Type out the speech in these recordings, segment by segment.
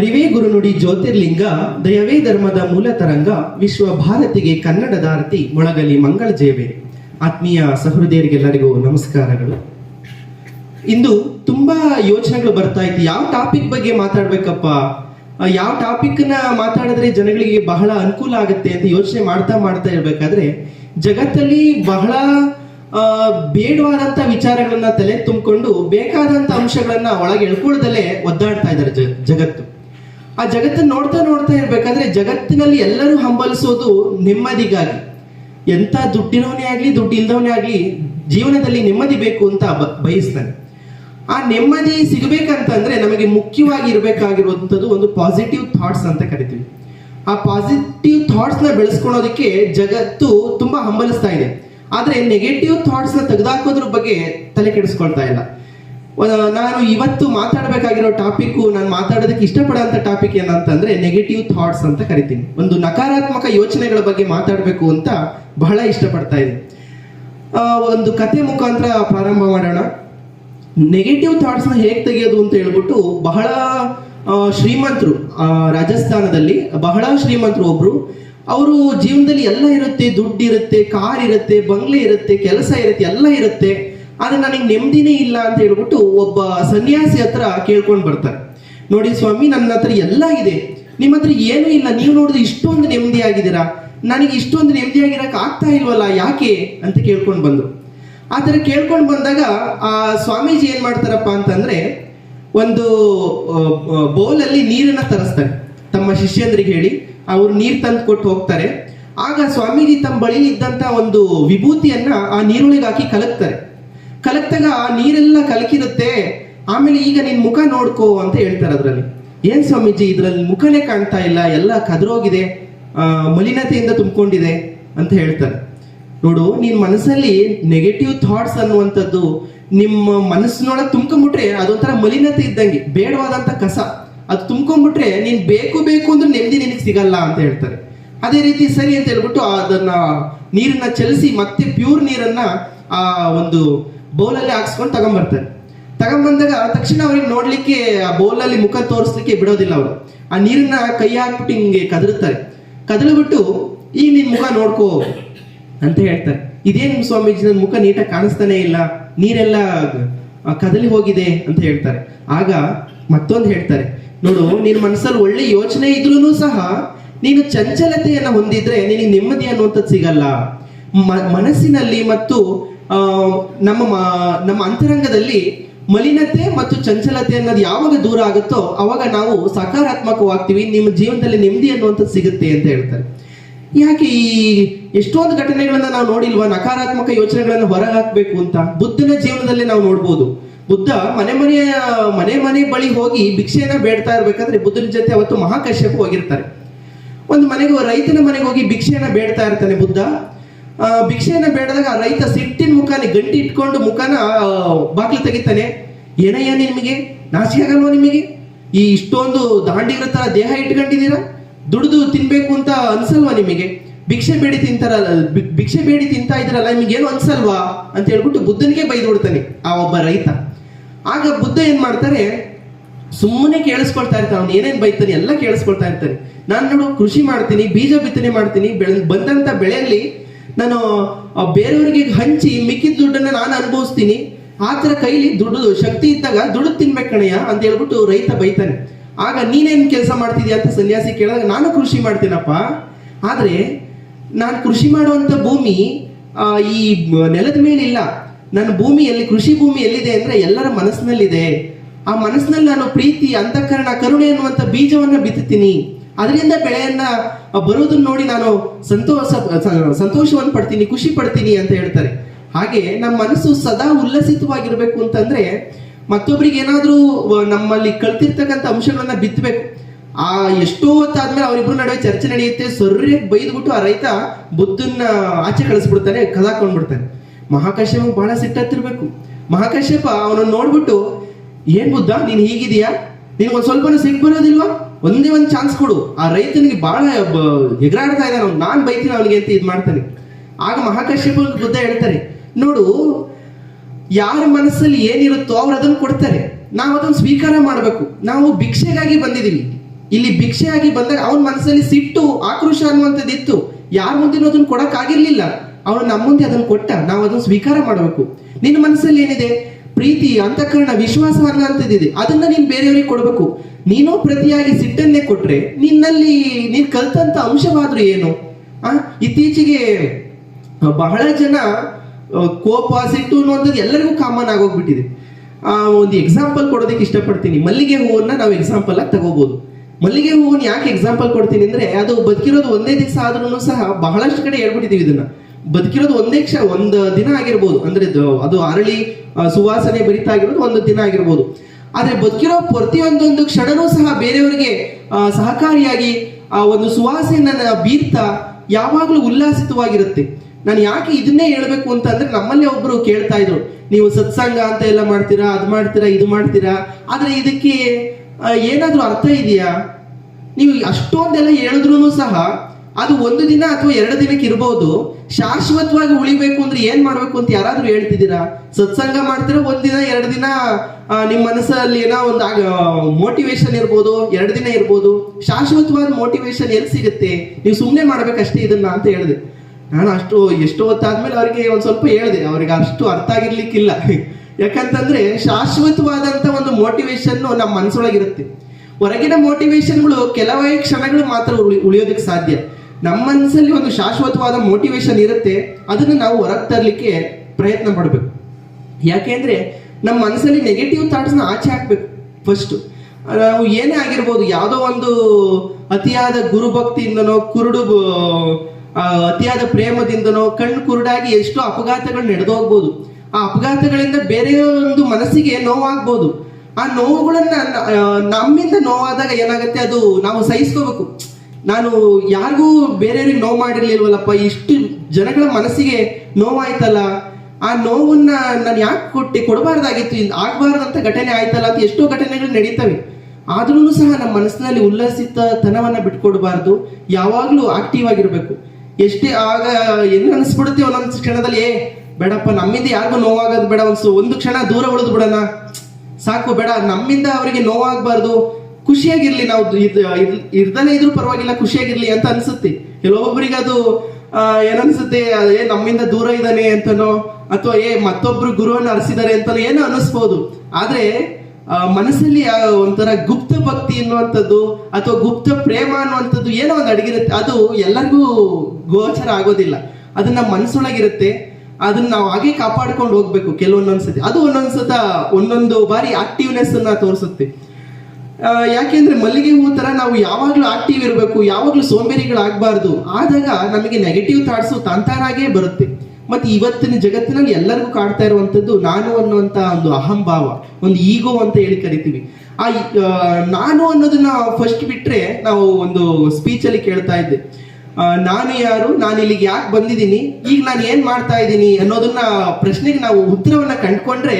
ಅರಿವೇ ಗುರುನುಡಿ ಜ್ಯೋತಿರ್ಲಿಂಗ ದಯವೇ ಧರ್ಮದ ಮೂಲ ತರಂಗ ವಿಶ್ವ ಭಾರತಿಗೆ ಕನ್ನಡದ ಆರತಿ ಮೊಳಗಲಿ ಮಂಗಳ ಜಯವೇ. ಆತ್ಮೀಯ ಸಹೃದಯರಿಗೆಲ್ಲರಿಗೂ ನಮಸ್ಕಾರಗಳು. ಇಂದು ತುಂಬಾ ಯೋಚನೆಗಳು ಬರ್ತಾ ಇತ್ತು. ಯಾವ ಟಾಪಿಕ್ ಬಗ್ಗೆ ಮಾತಾಡ್ಬೇಕಪ್ಪ? ಯಾವ ಟಾಪಿಕ್ನ ಮಾತಾಡಿದ್ರೆ ಜನಗಳಿಗೆ ಬಹಳ ಅನುಕೂಲ ಆಗುತ್ತೆ ಅಂತ ಯೋಚನೆ ಮಾಡ್ತಾ ಮಾಡ್ತಾ ಇರ್ಬೇಕಾದ್ರೆ ಜಗತ್ತಲ್ಲಿ ಬಹಳ ಆ, ಬೇಡವಾದಂತ ವಿಚಾರಗಳನ್ನ ತಲೆ ತುಂಬಿಕೊಂಡು ಬೇಕಾದಂತ ಅಂಶಗಳನ್ನ ಒಳಗೆ ಎಳ್ಕೊಳ್ದಲ್ಲೇ ಒದ್ದಾಡ್ತಾ ಇದ್ದಾರೆ ಜಗತ್ತು. ಆ ಜಗತ್ತನ್ನು ನೋಡ್ತಾ ನೋಡ್ತಾ ಇರ್ಬೇಕಾದ್ರೆ ಜಗತ್ತಿನಲ್ಲಿ ಎಲ್ಲರೂ ಹಂಬಲಿಸೋದು ನೆಮ್ಮದಿಗಾಗಿ. ಎಂಥ ದುಡ್ಡಿರೋನೇ ಆಗಲಿ ದುಡ್ಡು ಇಲ್ದವನೇ ಆಗಲಿ ಜೀವನದಲ್ಲಿ ನೆಮ್ಮದಿ ಬೇಕು ಅಂತ ಬಯಸ್ತಾನೆ ಆ ನೆಮ್ಮದಿ ಸಿಗಬೇಕಂತಂದ್ರೆ ನಮಗೆ ಮುಖ್ಯವಾಗಿ ಇರಬೇಕಾಗಿರುವಂಥದ್ದು ಒಂದು ಪಾಸಿಟಿವ್ ಥಾಟ್ಸ್ ಅಂತ ಕರಿತೀವಿ. ಆ ಪಾಸಿಟಿವ್ ಥಾಟ್ಸ್ನ ಬೆಳೆಸ್ಕೊಳ್ಳೋದಕ್ಕೆ ಜಗತ್ತು ತುಂಬಾ ಹಂಬಲಿಸ್ತಾ ಇದೆ. ಆದರೆ ನೆಗೆಟಿವ್ ಥಾಟ್ಸ್ನ ತೆಗೆದಾಕೋದ್ರ ಬಗ್ಗೆ ತಲೆ ಕೆಡಿಸ್ಕೊಳ್ತಾ ಇಲ್ಲ. ನಾನು ಇವತ್ತು ಮಾತಾಡಬೇಕಾಗಿರೋ ಟಾಪಿಕ್ ನಾನು ಮಾತಾಡೋದಕ್ಕೆ ಇಷ್ಟಪಡೋಂಥ ಟಾಪಿಕ್ ಏನಂತಂದ್ರೆ ನೆಗೆಟಿವ್ ಥಾಟ್ಸ್ ಅಂತ ಕರಿತೀನಿ. ಒಂದು ನಕಾರಾತ್ಮಕ ಯೋಚನೆಗಳ ಬಗ್ಗೆ ಮಾತಾಡಬೇಕು ಅಂತ ಬಹಳ ಇಷ್ಟಪಡ್ತಾ ಇದ್ದೀನಿ. ಒಂದು ಕತೆ ಮುಖಾಂತರ ಪ್ರಾರಂಭ ಮಾಡೋಣ. ನೆಗೆಟಿವ್ ಥಾಟ್ಸ್ನ ಹೇಗೆ ತೆಗೆಯೋದು ಅಂತ ಹೇಳ್ಬಿಟ್ಟು ಬಹಳ ಶ್ರೀಮಂತರು ರಾಜಸ್ಥಾನದಲ್ಲಿ ಬಹಳ ಶ್ರೀಮಂತರು ಒಬ್ರು. ಅವರು ಜೀವನದಲ್ಲಿ ಎಲ್ಲ ಇರುತ್ತೆ ದುಡ್ಡು ಇರುತ್ತೆ ಕಾರ್ ಇರುತ್ತೆ, ಬಂಗ್ಲೆ ಇರುತ್ತೆ, ಕೆಲಸ ಇರುತ್ತೆ, ಎಲ್ಲ ಇರುತ್ತೆ. ಆದ್ರೆ ನನಗೆ ನೆಮ್ಮದಿನೇ ಇಲ್ಲ ಅಂತ ಹೇಳ್ಬಿಟ್ಟು ಒಬ್ಬ ಸನ್ಯಾಸಿ ಹತ್ರ ಕೇಳ್ಕೊಂಡು ಬರ್ತಾರೆ. ನೋಡಿ ಸ್ವಾಮಿ ನನ್ನ ಹತ್ರ ಎಲ್ಲ ಇದೆ. ನಿಮ್ಮ ಹತ್ರ ಏನೂ ಇಲ್ಲ. ನೀವು ನೋಡಿದ್ರೆ ಇಷ್ಟೊಂದು ನೆಮ್ಮದಿ ಆಗಿದ್ದೀರಾ? ನನಗೆ ಇಷ್ಟೊಂದು ನೆಮ್ಮದಿಯಾಗಿರಕ್ಕೆ ಆಗ್ತಾ ಇಲ್ವಲ್ಲ, ಯಾಕೆ? ಅಂತ ಕೇಳ್ಕೊಂಡು ಬಂದ್ರು ಆ ಥರ ಕೇಳ್ಕೊಂಡು ಬಂದಾಗ ಆ ಸ್ವಾಮೀಜಿ ಏನ್ ಮಾಡ್ತಾರಪ್ಪ ಅಂತಂದ್ರೆ ಒಂದು ಬೌಲಲ್ಲಿ ನೀರನ್ನ ತರಿಸ್ತಾರೆ. ತಮ್ಮ ಶಿಷ್ಯಂದ್ರಿಗೆ ಹೇಳಿ ಅವ್ರು ನೀರು ತಂದು ಕೊಟ್ಟು ಹೋಗ್ತಾರೆ. ಆಗ ಸ್ವಾಮೀಜಿ ತಮ್ಮ ಬಳಿ ಇದ್ದಂತ ಒಂದು ವಿಭೂತಿಯನ್ನ ಆ ನೀರುಳಿಗೆ ಹಾಕಿ ಕಲಕ್ತಾರೆ ಕಲಕ್ದಾಗ ಆ ನೀರೆಲ್ಲ ಕಲಕಿರುತ್ತೆ. ಆಮೇಲೆ ಈಗ ನಿನ್ ಮುಖ ನೋಡ್ಕೋ ಅಂತ ಹೇಳ್ತಾರೆ ಅದ್ರಲ್ಲಿ. ಏನ್ ಸ್ವಾಮೀಜಿ, ಇದ್ರಲ್ಲಿ ಮುಖನೇ ಕಾಣ್ತಾ ಇಲ್ಲ, ಎಲ್ಲ ಕದ್ರೋಗಿದೆ ಮಲಿನತೆಯಿಂದ ತುಂಬಿಕೊಂಡಿದೆ ಅಂತ ಹೇಳ್ತಾರೆ. ನೋಡು, ನಿನ್ ಮನಸ್ಸಲ್ಲಿ ನೆಗೆಟಿವ್ ಥಾಟ್ಸ್ ಅನ್ನುವಂಥದ್ದು ನಿಮ್ಮ ಮನಸ್ಸಿನೊಳಗೆ ತುಂಬ್ಕೊಂಡ್ಬಿಟ್ರೆ ಅದೊಂಥರ ಮಲಿನತೆ ಇದ್ದಂಗೆ ಬೇಡವಾದಂತ ಕಸ. ಅದು ತುಂಬ್ಕೊಂಡ್ಬಿಟ್ರೆ ನೀನ್ ಬೇಕು ಬೇಕು ಅಂದ್ರೆ ನೆಮ್ಮದಿ ನಿನಗೆ ಸಿಗಲ್ಲ ಅಂತ ಹೇಳ್ತಾರೆ. ಅದೇ ರೀತಿ ಸರಿ ಅಂತ ಹೇಳ್ಬಿಟ್ಟು ಅದನ್ನ ನೀರನ್ನ ಚಲಿಸಿ ಮತ್ತೆ ಪ್ಯೂರ್ ನೀರನ್ನ ಆ ಒಂದು ಬೌಲಲ್ಲಿ ಹಾಕ್ಸ್ಕೊಂಡು ತಗೊಂಬರ್ತಾರೆ. ತಗೊಂಬಂದಾಗ ತಕ್ಷಣ ಅವ್ರಿಗೆ ನೋಡ್ಲಿಕ್ಕೆ, ಆ ಬೌಲಲ್ಲಿ ಮುಖ ತೋರಿಸ್ಲಿಕ್ಕೆ ಬಿಡೋದಿಲ್ಲ ಅವರು. ಆ ನೀರನ್ನ ಕೈ ಹಾಕ್ಬಿಟ್ಟು ಹಿಂಗೆ ಕದರುತ್ತಾರೆ. ಕದಲ್ಬಿಟ್ಟು ಈ ನಿನ್ ಮುಖ ನೋಡ್ಕೋ ಅಂತ ಹೇಳ್ತಾರೆ. ಇದೇನು ಸ್ವಾಮೀಜಿ ನನ್ನ ಮುಖ ನೀಟಾಗಿ ಕಾಣಿಸ್ತಾನೆ ಇಲ್ಲ. ನೀರೆಲ್ಲ ಕದಲಿ ಹೋಗಿದೆ ಅಂತ ಹೇಳ್ತಾರೆ. ಆಗ ಮತ್ತೊಂದು ಹೇಳ್ತಾರೆ. ನೋಡು ನಿನ್ನ ಮನಸ್ಸಲ್ಲಿ ಒಳ್ಳೆ ಯೋಚನೆ ಇದ್ರೂ ಸಹ ನೀನು ಚಂಚಲತೆಯನ್ನ ಹೊಂದಿದ್ರೆ ನಿನಗೆ ನೆಮ್ಮದಿ ಅನ್ನುವಂಥದ್ದು ಸಿಗಲ್ಲ. ಮನಸ್ಸಿನಲ್ಲಿ ಮತ್ತು ನಮ್ಮ ನಮ್ಮ ಅಂತರಂಗದಲ್ಲಿ ಮಲಿನತೆ ಮತ್ತು ಚಂಚಲತೆ ಅನ್ನೋದು ಯಾವಾಗ ದೂರ ಆಗುತ್ತೋ ಅವಾಗ ನಾವು ಸಕಾರಾತ್ಮಕವಾಗ್ತೀವಿ, ನಿಮ್ಮ ಜೀವನದಲ್ಲಿ ನೆಮ್ಮದಿ ಅನ್ನುವಂಥದ್ದು ಸಿಗುತ್ತೆ ಅಂತ ಹೇಳ್ತಾರೆ. ಯಾಕೆ ಈ ಎಷ್ಟೊಂದು ಘಟನೆಗಳನ್ನ ನಾವು ನೋಡಿಲ್ವಾ? ನಕಾರಾತ್ಮಕ ಯೋಚನೆಗಳನ್ನು ಹೊರಹಾಕಬೇಕು ಅಂತ. ಬುದ್ಧನ ಜೀವನದಲ್ಲಿ ನಾವು ನೋಡ್ಬೋದು. ಬುದ್ಧ ಮನೆ ಮನೆಯ ಮನೆ ಮನೆ ಬಳಿ ಹೋಗಿ ಭಿಕ್ಷೆನ ಬೇಡ್ತಾ ಇರ್ಬೇಕಾದ್ರೆ ಬುದ್ಧನ ಜೊತೆ ಅವತ್ತು ಮಹಾಕಶ್ಯಪ ಹೋಗಿರ್ತಾರೆ. ಒಂದು ಮನೆಗೆ, ರೈತನ ಮನೆಗೆ ಹೋಗಿ ಭಿಕ್ಷೆಯನ್ನ ಬೇಡ್ತಾ ಇರ್ತಾನೆ ಬುದ್ಧ. ಆ, ಭಿಕ್ಷೆನ ಬೇಡದಾಗ ಆ ರೈತ ಸಿಟ್ಟಿನ ಮುಖಾನೆ ಗಂಟಿ ಇಟ್ಕೊಂಡು ಮುಖಾನ ಬಾಗ್ಲು ತೆಗಿತಾನೆ. ಏನಯ್ಯ ನಿಮಗೆ? ನಾಚಿಕೆ ಆಗಲ್ವಾ ನಿಮಗೆ? ಈ ಇಷ್ಟೊಂದು ದಾಂಡಿಗರ ತರ ದೇಹ ಇಟ್ಕೊಂಡಿದ್ದೀರಾ? ದುಡಿದು ತಿನ್ಬೇಕು ಅಂತ ಅನ್ಸಲ್ವಾ ನಿಮಗೆ? ಭಿಕ್ಷೆ ಬೇಡಿ ತಿಂತಾರಲ್ಲ ಭಿಕ್ಷೆ ಬೇಡಿ ತಿಂತಾ ಇದ್ರಲ್ಲ ನಿಮ್ಗೆ ಏನು ಅನ್ಸಲ್ವಾ? ಅಂತ ಹೇಳ್ಬಿಟ್ಟು ಬುದ್ಧನಿಗೆ ಬೈದು ಬಿಡ್ತಾನೆ ಆ ಒಬ್ಬ ರೈತ. ಆಗ ಬುದ್ಧ ಏನ್ ಮಾಡ್ತಾರೆ? ಸುಮ್ಮನೆ ಕೇಳಿಸ್ಕೊಳ್ತಾ ಇರ್ತಾನೆ. ಅವ್ನು ಏನೇನ್ ಬೈತಾನೆ? ಎಲ್ಲ ಕೇಳಿಸ್ಕೊಳ್ತಾ ಇರ್ತಾನೆ. ನಾನು ನೋಡು ಕೃಷಿ ಮಾಡ್ತೀನಿ ಬೀಜ ಬಿತ್ತನೆ ಮಾಡ್ತೀನಿ ಬೆಳೆ ಬಂದಂತ ಬೆಳೆಯಲ್ಲಿ ನಾನು ಬೇರೆಯವರಿಗೆ ಹಂಚಿ ಮಿಕ್ಕಿದ ದುಡ್ಡನ್ನ ನಾನು ಅನುಭವಿಸ್ತೀನಿ. ಆ ಥರ ಕೈಲಿ ದುಡ್ಡು, ಶಕ್ತಿ ಇದ್ದಾಗ ದುಡ್ಡು ತಿನ್ಬೇಕು ಕಣಯ್ಯ ಅಂತ ಹೇಳ್ಬಿಟ್ಟು ರೈತ ಬೈತಾನೆ. ಆಗ ನೀನೇನ್ ಕೆಲಸ ಮಾಡ್ತಿದ್ಯಾ ಅಂತ ಸನ್ಯಾಸಿ ಕೇಳಿದಾಗ, ನಾನು ಕೃಷಿ ಮಾಡ್ತೀನಪ್ಪ. ಆದರೆ ನಾನು ಕೃಷಿ ಮಾಡುವಂತ ಭೂಮಿ ಈ ನೆಲದ ಮೇಲಿಲ್ಲ. ನನ್ನ ಭೂಮಿಯಲ್ಲಿ ಕೃಷಿ ಭೂಮಿ ಎಲ್ಲಿದೆ ಅಂದ್ರೆ ಎಲ್ಲರ ಮನಸ್ಸಿನಲ್ಲಿದೆ. ಆ ಮನಸ್ಸಿನಲ್ಲಿ ನಾನು ಪ್ರೀತಿ, ಅಂತಃಕರಣ, ಕರುಣೆ ಅನ್ನುವಂಥ ಬೀಜವನ್ನ ಬಿತ್ತುತ್ತೀನಿ ಅದರಿಂದ ಬೆಳೆಯನ್ನ ಬರೋದನ್ನ ನೋಡಿ ನಾನು ಸಂತೋಷ, ಸಂತೋಷವನ್ನು ಪಡ್ತೀನಿ, ಖುಷಿ ಪಡ್ತೀನಿ ಅಂತ ಹೇಳ್ತಾರೆ. ಹಾಗೆ ನಮ್ಮ ಮನಸ್ಸು ಸದಾ ಉಲ್ಲಸಿತವಾಗಿರ್ಬೇಕು ಅಂತಂದ್ರೆ ಮತ್ತೊಬ್ಬರಿಗೆ ಏನಾದ್ರೂ ನಮ್ಮಲ್ಲಿ ಕಲ್ತಿರ್ತಕ್ಕಂಥ ಅಂಶಗಳನ್ನ ಬಿತ್ತಬೇಕು ಆ ಎಷ್ಟೋ ಹೊತ್ತಾದ್ಮೇಲೆ ಅವರಿಬ್ರು ನಡುವೆ ಚರ್ಚೆ ನಡೆಯುತ್ತೆ ಸೊರ್ರೆ ಬೈದ್ಬಿಟ್ಟು ಆ ರೈತ ಬುದ್ಧನ್ನ ಆಚೆ ಕಳಿಸ್ಬಿಡ್ತಾನೆ, ಕದಾಕೊಂಡ್ಬಿಡ್ತಾನೆ. ಮಹಾಕಾಶ್ಯಪ ಬಹಳ ಸಿಟ್ಟತ್ತಿರ್ಬೇಕು. ಮಹಾಕಾಶ್ಯಪ ಅವನನ್ನು ನೋಡ್ಬಿಟ್ಟು, ಏನ್ ಬುದ್ಧ, ನೀನ್ ಹೀಗಿದೀಯಾ ನಿನ್ಗೊಂದ್ ಸ್ವಲ್ಪನೂ ಸಿಗ್ ಬರೋದಿಲ್ವಾ ಒಂದೇ ಒಂದ್ ಚಾನ್ಸ್ ಕೊಡು. ಆ ರೈತನಿಗೆ ಬಹಳ ಎಗರಾಡ್ತಾ ಇದ್ದಾನೆ ಅವ್ನು. ನಾನ್ ಬೈತೀನಿ ಅವನಿಗೆ ಅಂತ ಇದ್ ಮಾಡ್ತಾನೆ. ಆಗ ಮಹಾಕಾಶ್ಯಪ ಬುದ್ಧ ಹೇಳ್ತಾರೆ. ನೋಡು, ಯಾರ ಮನಸ್ಸಲ್ಲಿ ಏನಿರುತ್ತೋ ಅವ್ರು ಅದನ್ನ ಕೊಡ್ತಾರೆ. ನಾವು ಅದನ್ನ ಸ್ವೀಕಾರ ಮಾಡಬೇಕು. ನಾವು ಭಿಕ್ಷೆಗಾಗಿ ಬಂದಿದ್ದೀವಿ. ಇಲ್ಲಿ ಭಿಕ್ಷೆಯಾಗಿ ಬಂದಾಗ ಅವನ ಮನಸ್ಸಲ್ಲಿ ಸಿಟ್ಟು, ಆಕ್ರೋಶ ಅನ್ನುವಂಥದ್ದು ಇತ್ತು ಯಾರ ಅದನ್ನ ಕೊಡಕ್ ಆಗಿರ್ಲಿಲ್ಲ ಅವನು ನಮ್ಮ ಮುಂದೆ ಅದನ್ನ ಕೊಟ್ಟ. ನಾವು ಅದನ್ನ ಸ್ವೀಕಾರ ಮಾಡಬೇಕು. ನಿನ್ನ ಮನಸ್ಸಲ್ಲಿ ಏನಿದೆ? ಪ್ರೀತಿ, ಅಂತಃಕರಣ, ವಿಶ್ವಾಸ ಅನ್ನೋಂಥದ್ದಿದೆ ಅದನ್ನ ನೀನ್ ಬೇರೆಯವರಿಗೆ ಕೊಡಬೇಕು. ನೀನು ಪ್ರತಿಯಾಗಿ ಸಿಟ್ಟನ್ನೇ ಕೊಟ್ರೆ ನಿನ್ನಲ್ಲಿ ನೀನ್ ಕಲ್ತಂತ ಅಂಶವಾದ್ರೂ ಏನು? ಆ, ಇತ್ತೀಚೆಗೆ ಬಹಳ ಜನ ಕೋಪ, ಸಿಟ್ಟು ಅನ್ನುವಂಥದ್ದು ಎಲ್ಲರಿಗೂ ಕಾಮನ್ ಆಗೋಗ್ಬಿಟ್ಟಿದೆ. ಆ, ಒಂದು ಎಕ್ಸಾಂಪಲ್ ಕೊಡೋದಕ್ಕೆ ಇಷ್ಟಪಡ್ತೀನಿ. ಮಲ್ಲಿಗೆ ಹೂವನ್ನ ನಾವು ಎಕ್ಸಾಂಪಲ್ ಆಗಿ ತಗೋಬಹುದು ಮಲ್ಲಿಗೆ ಹೂವನ್ನ ಯಾಕೆ ಎಕ್ಸಾಂಪಲ್ ಕೊಡ್ತೀನಿ ಅಂದ್ರೆ, ಅದು ಬದುಕಿರೋದು ಒಂದೇ ದಿವಸ ಆದ್ರೂ ಸಹ ಬಹಳಷ್ಟು ಕಡೆ ಹೇಳ್ಬಿಟ್ಟಿದೀವಿ ಇದನ್ನ. ಬದುಕಿರೋದು ಒಂದೇ ಕ್ಷ, ಒಂದು ದಿನ ಆಗಿರ್ಬೋದು. ಅಂದ್ರೆ ಅದು- ಅರಳಿ ಸುವಾಸನೆ ಭರಿತ ಆಗಿರೋದು ಒಂದು ದಿನ ಆಗಿರ್ಬೋದು. ಆದ್ರೆ ಬದುಕಿರೋ ಪ್ರತಿಯೊಂದೊಂದು ಕ್ಷಣನೂ ಸಹ ಬೇರೆಯವರಿಗೆ ಸಹಕಾರಿಯಾಗಿ ಆ ಒಂದು ಸುವಾಸೆಯನ್ನ ಬೀರ್ತಾ ಯಾವಾಗಲೂ ಉಲ್ಲಾಸಿತವಾಗಿರುತ್ತೆ. ನಾನು ಯಾಕೆ ಇದನ್ನೇ ಹೇಳ್ಬೇಕು ಅಂತ ಅಂದ್ರೆ ನಮ್ಮಲ್ಲೇ ಒಬ್ರು ಕೇಳ್ತಾ ಇದ್ರು, ನೀವು ಸತ್ಸಂಗ ಅಂತ ಎಲ್ಲ ಮಾಡ್ತೀರಾ, ಅದು ಮಾಡ್ತೀರಾ, ಇದು ಮಾಡ್ತೀರಾ? ಆದ್ರೆ ಇದಕ್ಕೆ ಏನಾದ್ರೂ ಅರ್ಥ ಇದೆಯಾ? ನೀವು ಅಷ್ಟೊಂದೆಲ್ಲ ಹೇಳಿದ್ರು ಸಹ ಅದು ಒಂದು ದಿನ ಅಥವಾ ಎರಡು ದಿನಕ್ಕೆ ಇರಬಹುದು ಶಾಶ್ವತವಾಗಿ ಉಳಿಬೇಕು ಅಂದ್ರೆ ಏನ್ ಮಾಡ್ಬೇಕು ಅಂತ ಯಾರಾದ್ರೂ ಹೇಳ್ತಿದ್ದೀರಾ? ಸತ್ಸಂಗ ಮಾಡ್ತೀರಾ ಒಂದ್ ದಿನ, ಎರಡು ದಿನ ನಿಮ್ಮ ನಿಮ್ ಮನಸ್ಸಲ್ಲಿ ಏನೋ ಒಂದು ಮೋಟಿವೇಶನ್ ಇರ್ಬೋದು, ಎರಡು ದಿನ ಇರ್ಬೋದು. ಶಾಶ್ವತವಾದ ಮೋಟಿವೇಶನ್ ಎಲ್ಲಿ ಸಿಗುತ್ತೆ? ನೀವು ಸುಮ್ಮನೆ ಮಾಡ್ಬೇಕಷ್ಟೇ ಇದನ್ನ ಅಂತ ಹೇಳಿದೆ. ನಾನು ಅಷ್ಟು, ಎಷ್ಟು ಹೊತ್ತಾದ್ಮೇಲೆ ಅವರಿಗೆ ಒಂದ್ ಸ್ವಲ್ಪ ಹೇಳಿದೆ. ಅವ್ರಿಗೆ ಅಷ್ಟು ಅರ್ಥ ಆಗಿರ್ಲಿಕ್ಕಿಲ್ಲ. ಯಾಕಂತಂದ್ರೆ ಶಾಶ್ವತವಾದಂತ ಒಂದು ಮೋಟಿವೇಶನ್ ನಮ್ಮ ಮನಸ್ಸೊಳಗಿರುತ್ತೆ ಹೊರಗಿನ ಮೋಟಿವೇಶನ್ಗಳು ಕೆಲವೇ ಕ್ಷಣಗಳು ಮಾತ್ರ ಉಳಿ- ಉಳಿಯೋದಕ್ಕೆ ಸಾಧ್ಯ. ನಮ್ಮ ಮನಸ್ಸಲ್ಲಿ ಒಂದು ಶಾಶ್ವತವಾದ ಮೋಟಿವೇಶನ್ ಇರುತ್ತೆ, ಅದನ್ನು ನಾವು ಹೊರಗೆ ತರಲಿಕ್ಕೆ ಪ್ರಯತ್ನ ಪಡಬೇಕು ಯಾಕೆಂದ್ರೆ ನಮ್ಮ ಮನಸ್ಸಲ್ಲಿ ನೆಗೆಟಿವ್ ಥಾಟ್ಸ್ನ ಆಚೆ ಹಾಕ್ಬೇಕು ಫಸ್ಟ್ ನಾವು ಏನೇ ಆಗಿರ್ಬೋದು, ಯಾವುದೋ ಒಂದು ಅತಿಯಾದ ಗುರುಭಕ್ತಿಯಿಂದನೋ ಕುರುಡು ಅತಿಯಾದ ಪ್ರೇಮದಿಂದನೋ, ಕಣ್ಣು ಕುರುಡಾಗಿ ಎಷ್ಟೋ ಅಪಘಾತಗಳು ನಡೆದೋಗ್ಬೋದು ಆ ಅಪಘಾತಗಳಿಂದ ಬೇರೆ ಒಂದು ಮನಸ್ಸಿಗೆ ನೋವಾಗ್ಬೋದು. ಆ ನೋವುಗಳನ್ನ ನಮ್ಮಿಂದ ನೋವಾದಾಗ ಏನಾಗುತ್ತೆ? ಅದು ನಾವು ಸಹಿಸ್ಕೋಬೇಕು. ನಾನು ಯಾರಿಗೂ ಬೇರೆಯವ್ರಿಗೆ ನೋವು ಮಾಡಿರ್ಲಿಲ್ವಲ್ಲಪ್ಪ, ಇಷ್ಟು ಜನಗಳ ಮನಸ್ಸಿಗೆ ನೋವಾಯ್ತಲ್ಲ, ಆ ನೋವನ್ನ ನಾನು ಯಾಕೆ ಕೊಟ್ಟೆ ಕೊಡಬಾರ್ದಾಗಿತ್ತು? ಆಗಬಾರ್ದಂತ ಘಟನೆ ಆಯ್ತಲ್ಲ ಅಂತ ಎಷ್ಟೋ ಘಟನೆಗಳು ನಡೀತವೆ. ಆದ್ರೂ ಸಹ ನಮ್ಮ ಮನಸ್ಸಿನಲ್ಲಿ ಉಲ್ಲಸಿತ ತನವನ್ನ ಬಿಟ್ಕೊಡ್ಬಾರ್ದು. ಯಾವಾಗ್ಲೂ ಆಕ್ಟಿವ್ ಆಗಿರ್ಬೇಕು. ಎಷ್ಟೇ ಆಗ ಏನು ಅನಿಸ್ಬಿಡುತ್ತೆ ಒಂದೊಂದು ಕ್ಷಣದಲ್ಲಿ, ಏ, ಬೇಡಪ್ಪ, ನಮ್ಮಿಂದ ಯಾರಿಗೂ ನೋವಾಗೋದು ಬೇಡ. ಒಂದು ಒಂದು ಕ್ಷಣ ದೂರ ಉಳಿದು ಬಿಡೋಣ. ಸಾಕು, ಬೇಡ. ನಮ್ಮಿಂದ ಅವರಿಗೆ ನೋವಾಗಬಾರ್ದು. ಖುಷಿಯಾಗಿರ್ಲಿ ನಾವು ಇರ್ದಲೇ ಇದ್ರೂ ಪರವಾಗಿಲ್ಲ, ಖುಷಿಯಾಗಿರ್ಲಿ ಅಂತ ಅನ್ಸುತ್ತೆ. ಕೆಲವೊಬ್ಬರಿಗೆ ಅದು ಏನನ್ಸುತ್ತೆ ಏ ನಮ್ಮಿಂದ ದೂರ ಇದ್ದಾನೆ ಅಂತನೋ, ಅಥವಾ ಏ, ಮತ್ತೊಬ್ರು ಗುರುವನ್ನ ಅರಸಿದ್ದಾರೆ ಅಂತನೋ ಏನೋ ಅನಿಸ್ಬೋದು. ಆದ್ರೆ ಮನಸ್ಸಲ್ಲಿ ಒಂಥರ ಗುಪ್ತ ಭಕ್ತಿ ಅನ್ನುವಂಥದ್ದು, ಅಥವಾ ಗುಪ್ತ ಪ್ರೇಮ ಅನ್ನುವಂಥದ್ದು ಏನೋ ಒಂದು ಅಡಗಿರುತ್ತೆ. ಅದು ಎಲ್ಲರಿಗೂ ಗೋಚರ ಆಗೋದಿಲ್ಲ. ಅದನ್ನ ಮನಸ್ಸೊಳಗಿರುತ್ತೆ ಅದನ್ನ ನಾವು ಹಾಗೆ ಕಾಪಾಡ್ಕೊಂಡು ಹೋಗ್ಬೇಕು. ಕೆಲವೊಂದೊಂದ್ಸತಿ. ಅದು ಒಂದೊಂದ್ಸತ ಒಂದೊಂದು ಬಾರಿ ಆಕ್ಟಿವ್ನೆಸ್ ಅನ್ನ ತೋರಿಸುತ್ತೆ. ಯಾಕೆಂದ್ರೆ ಮಲ್ಲಿಗೆ ಹೂ ತರ ನಾವು ಯಾವಾಗ್ಲೂ ಆಕ್ಟಿವ್ ಇರಬೇಕು, ಯಾವಾಗ್ಲೂ ಸೋಂಬೇರಿಗಳಾಗಬಾರ್ದು. ಆದಾಗ ನಮಗೆ ನೆಗೆಟಿವ್ ಥಾಟ್ಸು ತಂತಾನಾಗೇ ಬರುತ್ತೆ. ಮತ್ತೆ ಇವತ್ತಿನ ಜಗತ್ತಿನಲ್ಲಿ ಎಲ್ಲರಿಗೂ ಕಾಡ್ತಾ ಇರುವಂತದ್ದು ನಾನು ಅನ್ನುವಂತ ಒಂದು ಅಹಂಭಾವ, ಒಂದು ಈಗೋ ಅಂತ ಹೇಳಿ ಕರಿತೀವಿ. ಆ ನಾನು ಅನ್ನೋದನ್ನ ಫಸ್ಟ್ ಬಿಟ್ರೆ ನಾವು ಒಂದು ಸ್ಪೀಚ್ ಅಲ್ಲಿ ಕೇಳ್ತಾ ಇದ್ದೆ. ನಾನು ಯಾರು, ನಾನು ಇಲ್ಲಿಗೆ ಯಾಕೆ ಬಂದಿದ್ದೀನಿ, ಈಗ ನಾನು ಏನ್ ಮಾಡ್ತಾ ಇದ್ದೀನಿ ಅನ್ನೋದನ್ನ ಪ್ರಶ್ನೆಗೆ ನಾವು ಉತ್ತರವನ್ನ ಕಂಡ್ಕೊಂಡ್ರೆ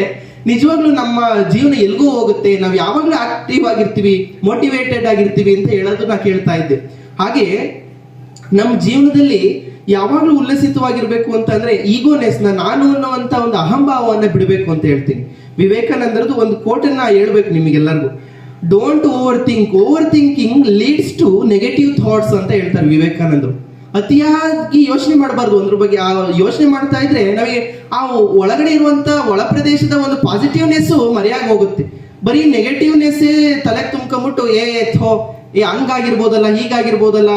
ನಿಜವಾಗ್ಲೂ ನಮ್ಮ ಜೀವನ ಎಲ್ಗೂ ಹೋಗುತ್ತೆ, ನಾವು ಯಾವಾಗ್ಲೂ ಆಕ್ಟಿವ್ ಆಗಿರ್ತೀವಿ ಮೋಟಿವೇಟೆಡ್ ಆಗಿರ್ತೀವಿ ಅಂತ ಹೇಳೋದು ನಾ ಕೇಳ್ತಾ ಇದ್ದೆ. ಹಾಗೆ ನಮ್ಮ ಜೀವನದಲ್ಲಿ ಯಾವಾಗ್ಲೂ ಉಲ್ಲಸಿತವಾಗಿರ್ಬೇಕು ಅಂತಂದ್ರೆ ಈಗೋನೆಸ್ ನಾನು ಅನ್ನುವಂತ ಒಂದು ಅಹಂಭಾವವನ್ನ ಬಿಡಬೇಕು ಅಂತ ಹೇಳ್ತೀನಿ. ವಿವೇಕಾನಂದರದು ಒಂದು ಕೋಟನ್ನ ಹೇಳ್ಬೇಕು ನಿಮಗೆಲ್ಲರಿಗೂ. Don't over think over thinking leads to negative thoughts ಅಂತ ಹೇಳ್ತಾರೆ ವಿವೇಕಾನಂದರು. ಅತಿಯಾಗಿ ಯೋಚನೆ ಮಾಡಬಾರ್ದು. ಅದ್ರ ಬಗ್ಗೆ ಆ ಯೋಚನೆ ಮಾಡ್ತಾ ಇದ್ರೆ ನಮಗೆ ಆ ಒಳಗಡೆ ಇರುವಂತ ಒಳ ಪ್ರದೇಶದ ಒಂದು ಪಾಸಿಟಿವ್ನೆಸ್ ಮರೆಯಾಗಿ ಹೋಗುತ್ತೆ. ಬರೀ ನೆಗೆಟಿವ್ನೆಸ್ ತಲೆ ತುಂಬ್ಕೊಂಬಿಟ್ಟು ಏ, ಥೋ, ಏ, ಹಂಗಾಗಿರ್ಬೋದಲ್ಲ, ಹೀಗಾಗಿರ್ಬೋದಲ್ಲ,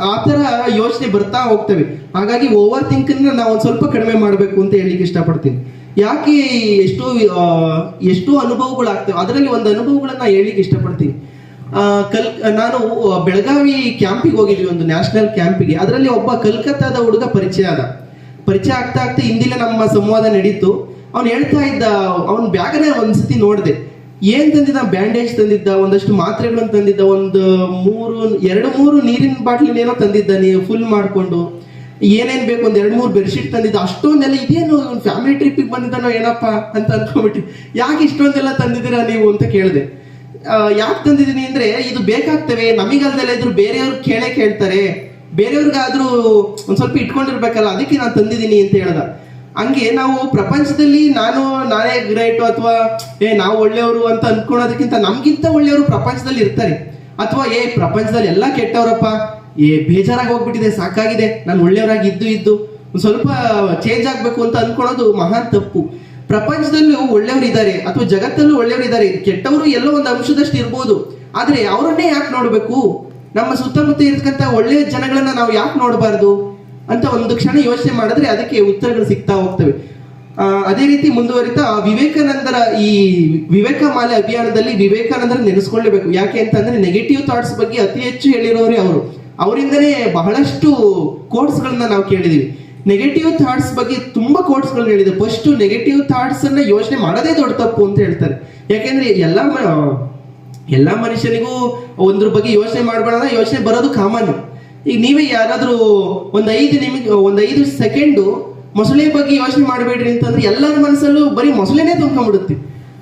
ಆ ತರ ಯೋಚನೆ ಬರ್ತಾ ಹೋಗ್ತವೆ. ಹಾಗಾಗಿ ಓವರ್ ಥಿಂಕ್ ನಾವು ಒಂದ್ ಸ್ವಲ್ಪ ಕಡಿಮೆ ಮಾಡಬೇಕು ಅಂತ ಹೇಳಿಕ್ಕೆ ಇಷ್ಟಪಡ್ತೀನಿ. ಯಾಕೆ ಎಷ್ಟು ಎಷ್ಟು ಅನುಭವಗಳಾಗ್ತವೆ. ಅದರಲ್ಲಿ ಒಂದು ಅನುಭವಗಳನ್ನ ಹೇಳಿಕ್ಕೆ ಇಷ್ಟಪಡ್ತೀನಿ. ಕಲ್, ನಾನು ಬೆಳಗಾವಿ ಕ್ಯಾಂಪಿಗೆ ಹೋಗಿದ್ವಿ ಒಂದು ನ್ಯಾಷನಲ್ ಕ್ಯಾಂಪಿಗೆ. ಅದರಲ್ಲಿ ಒಬ್ಬ ಕಲ್ಕತ್ತಾದ ಹುಡುಗ ಪರಿಚಯ ಆದ. ಪರಿಚಯ ಆಗ್ತಾ ಆಗ್ತಾ ಹಿಂದಿನ ನಮ್ಮ ಸಂವಾದ ನಡೀತು. ಅವ್ನು ಹೇಳ್ತಾ ಇದ್ದ, ಅವನ ಬ್ಯಾಗನೇ ಒಂದ್ಸತಿ ನೋಡಿದೆ. ಏನ್ ತಂದಿದ್ದ? ಬ್ಯಾಂಡೇಜ್ ತಂದಿದ್ದ, ಒಂದಷ್ಟು ಮಾತ್ರೆಗಳನ್ನು ತಂದಿದ್ದ, ಒಂದು ಮೂರು, ಎರಡು ಮೂರು ನೀರಿನ ಬಾಟ್ಲಿನೇನೋ ತಂದಿದ್ದ ನೀವು ಫುಲ್ ಮಾಡ್ಕೊಂಡು. ಏನೇನ್ ಬೇಕು? ಒಂದ್ ಎರಡು ಮೂರು ಬೆಡ್ಶೀಟ್ ತಂದಿದ್ದ. ಅಷ್ಟೊಂದೆಲ್ಲ ಇದೇನು ಫ್ಯಾಮಿಲಿ ಟ್ರಿಪ್ಪಿಗೆ ಬಂದಿದ್ದಾನೋ ಏನಪ್ಪ ಅಂತ ಅನ್ಕೊಂಡ್ಬಿಟ್ಟು ಯಾಕೆ ಇಷ್ಟೊಂದೆಲ್ಲ ತಂದಿದ್ದೀರಾ ನೀವು ಅಂತ ಕೇಳಿದೆ. ಯಾಕೆ ತಂದಿದ್ದೀನಿ ಅಂದ್ರೆ ಇದು ಬೇಕಾಗ್ತವೆ. ನಮಗಲ್ದಲ್ಲ ಇದ್ರು ಬೇರೆಯವ್ರು ಕೇಳೇ ಕೇಳ್ತಾರೆ. ಬೇರೆಯವ್ರಿಗಾದ್ರೂ ಒಂದ್ ಸ್ವಲ್ಪ ಇಟ್ಕೊಂಡಿರ್ಬೇಕಲ್ಲ, ಅದಕ್ಕೆ ನಾನು ತಂದಿದ್ದೀನಿ ಅಂತ ಹೇಳ್ದ. ಹಂಗೆ ನಾವು ಪ್ರಪಂಚದಲ್ಲಿ ನಾನು, ನಾನೇ ಗ್ರೇಟ್ ಅಥವಾ, ಏ, ನಾವು ಒಳ್ಳೆಯವರು ಅಂತ ಅನ್ಕೊಳೋದಕ್ಕಿಂತ ನಮ್ಗಿಂತ ಒಳ್ಳೆಯವರು ಪ್ರಪಂಚದಲ್ಲಿ ಇರ್ತಾರೆ. ಅಥವಾ, ಏ, ಪ್ರಪಂಚದಲ್ಲಿ ಎಲ್ಲ ಕೆಟ್ಟವರಪ್ಪ, ಏ ಬೇಜಾರಾಗಿ ಹೋಗ್ಬಿಟ್ಟಿದೆ ಸಾಕಾಗಿದೆ, ನಾನು ಒಳ್ಳೆಯವರಾಗಿ ಇದ್ದು ಇದ್ದು ಸ್ವಲ್ಪ ಚೇಂಜ್ ಆಗಬೇಕು ಅಂತ ಅನ್ಕೊಳ್ಳೋದು ಮಹಾನ್ ತಪ್ಪು. ಪ್ರಪಂಚದಲ್ಲೂ ಒಳ್ಳೆಯವರು ಇದ್ದಾರೆ ಅಥವಾ ಜಗತ್ತಲ್ಲೂ ಒಳ್ಳೆಯವರು ಇದ್ದಾರೆ ಕೆಟ್ಟವರು ಎಲ್ಲೋ ಒಂದು ಅಂಶದಷ್ಟು ಇರ್ಬೋದು. ಆದರೆ ಅವರನ್ನೇ ಯಾಕೆ ನೋಡಬೇಕು? ನಮ್ಮ ಸುತ್ತಮುತ್ತ ಇರ್ತಕ್ಕಂಥ ಒಳ್ಳೆಯ ಜನಗಳನ್ನ ನಾವು ಯಾಕೆ ನೋಡಬಾರ್ದು ಅಂತ ಒಂದು ಕ್ಷಣ ಯೋಚನೆ ಮಾಡಿದ್ರೆ ಅದಕ್ಕೆ ಉತ್ತರಗಳು ಸಿಗ್ತಾ ಹೋಗ್ತವೆ. ಅದೇ ರೀತಿ ಮುಂದುವರಿತಾ ವಿವೇಕಾನಂದರ ಈ ವಿವೇಕ ಮಾಲೆ ಅಭಿಯಾನದಲ್ಲಿ ವಿವೇಕಾನಂದರ ನೆನೆಸ್ಕೊಳ್ಳೇಬೇಕು. ಯಾಕೆ ಅಂತಂದ್ರೆ ನೆಗೆಟಿವ್ ಥಾಟ್ಸ್ ಬಗ್ಗೆ ಅತಿ ಹೆಚ್ಚು ಹೇಳಿರೋರೇ ಅವರು. ಅವರಿಂದನೇ ಬಹಳಷ್ಟು ಕೋರ್ಸ್ಗಳನ್ನ ನಾವು ಕೇಳಿದೀವಿ. ನೆಗೆಟಿವ್ ಥಾಟ್ಸ್ ಬಗ್ಗೆ ತುಂಬಾ ಕೋಟ್ಸ್ ಹೇಳಿದೆ ಫಸ್ಟ್ ನೆಗೆಟಿವ್ ಥಾಟ್ಸ್ ಅನ್ನ ಯೋಚನೆ ಮಾಡೋದೇ ದೊಡ್ಡ ತಪ್ಪು ಅಂತ ಹೇಳ್ತಾರೆ. ಯಾಕೆಂದ್ರೆ ಎಲ್ಲ ಎಲ್ಲ ಮನುಷ್ಯನಿಗೂ ಒಂದ್ರ ಬಗ್ಗೆ ಯೋಚನೆ ಮಾಡಬೇಡ ಯೋಚನೆ ಬರೋದು ಕಾಮನ್. ಈಗ ನೀವೇ ಯಾರಾದ್ರೂ ಒಂದ್ ಐದು ನಿಮಿಷ, ಒಂದ್ ಐದು ಸೆಕೆಂಡು ಮೊಸಳೆ ಬಗ್ಗೆ ಯೋಚನೆ ಮಾಡಬೇಡ್ರಿ ಅಂತಂದ್ರೆ ಎಲ್ಲರ ಮನಸ್ಸಲ್ಲೂ ಬರೀ ಮೊಸಳೆನೇ ತುಂಬ್ಕೊಂಡ್ಬಿಡುತ್ತೆ.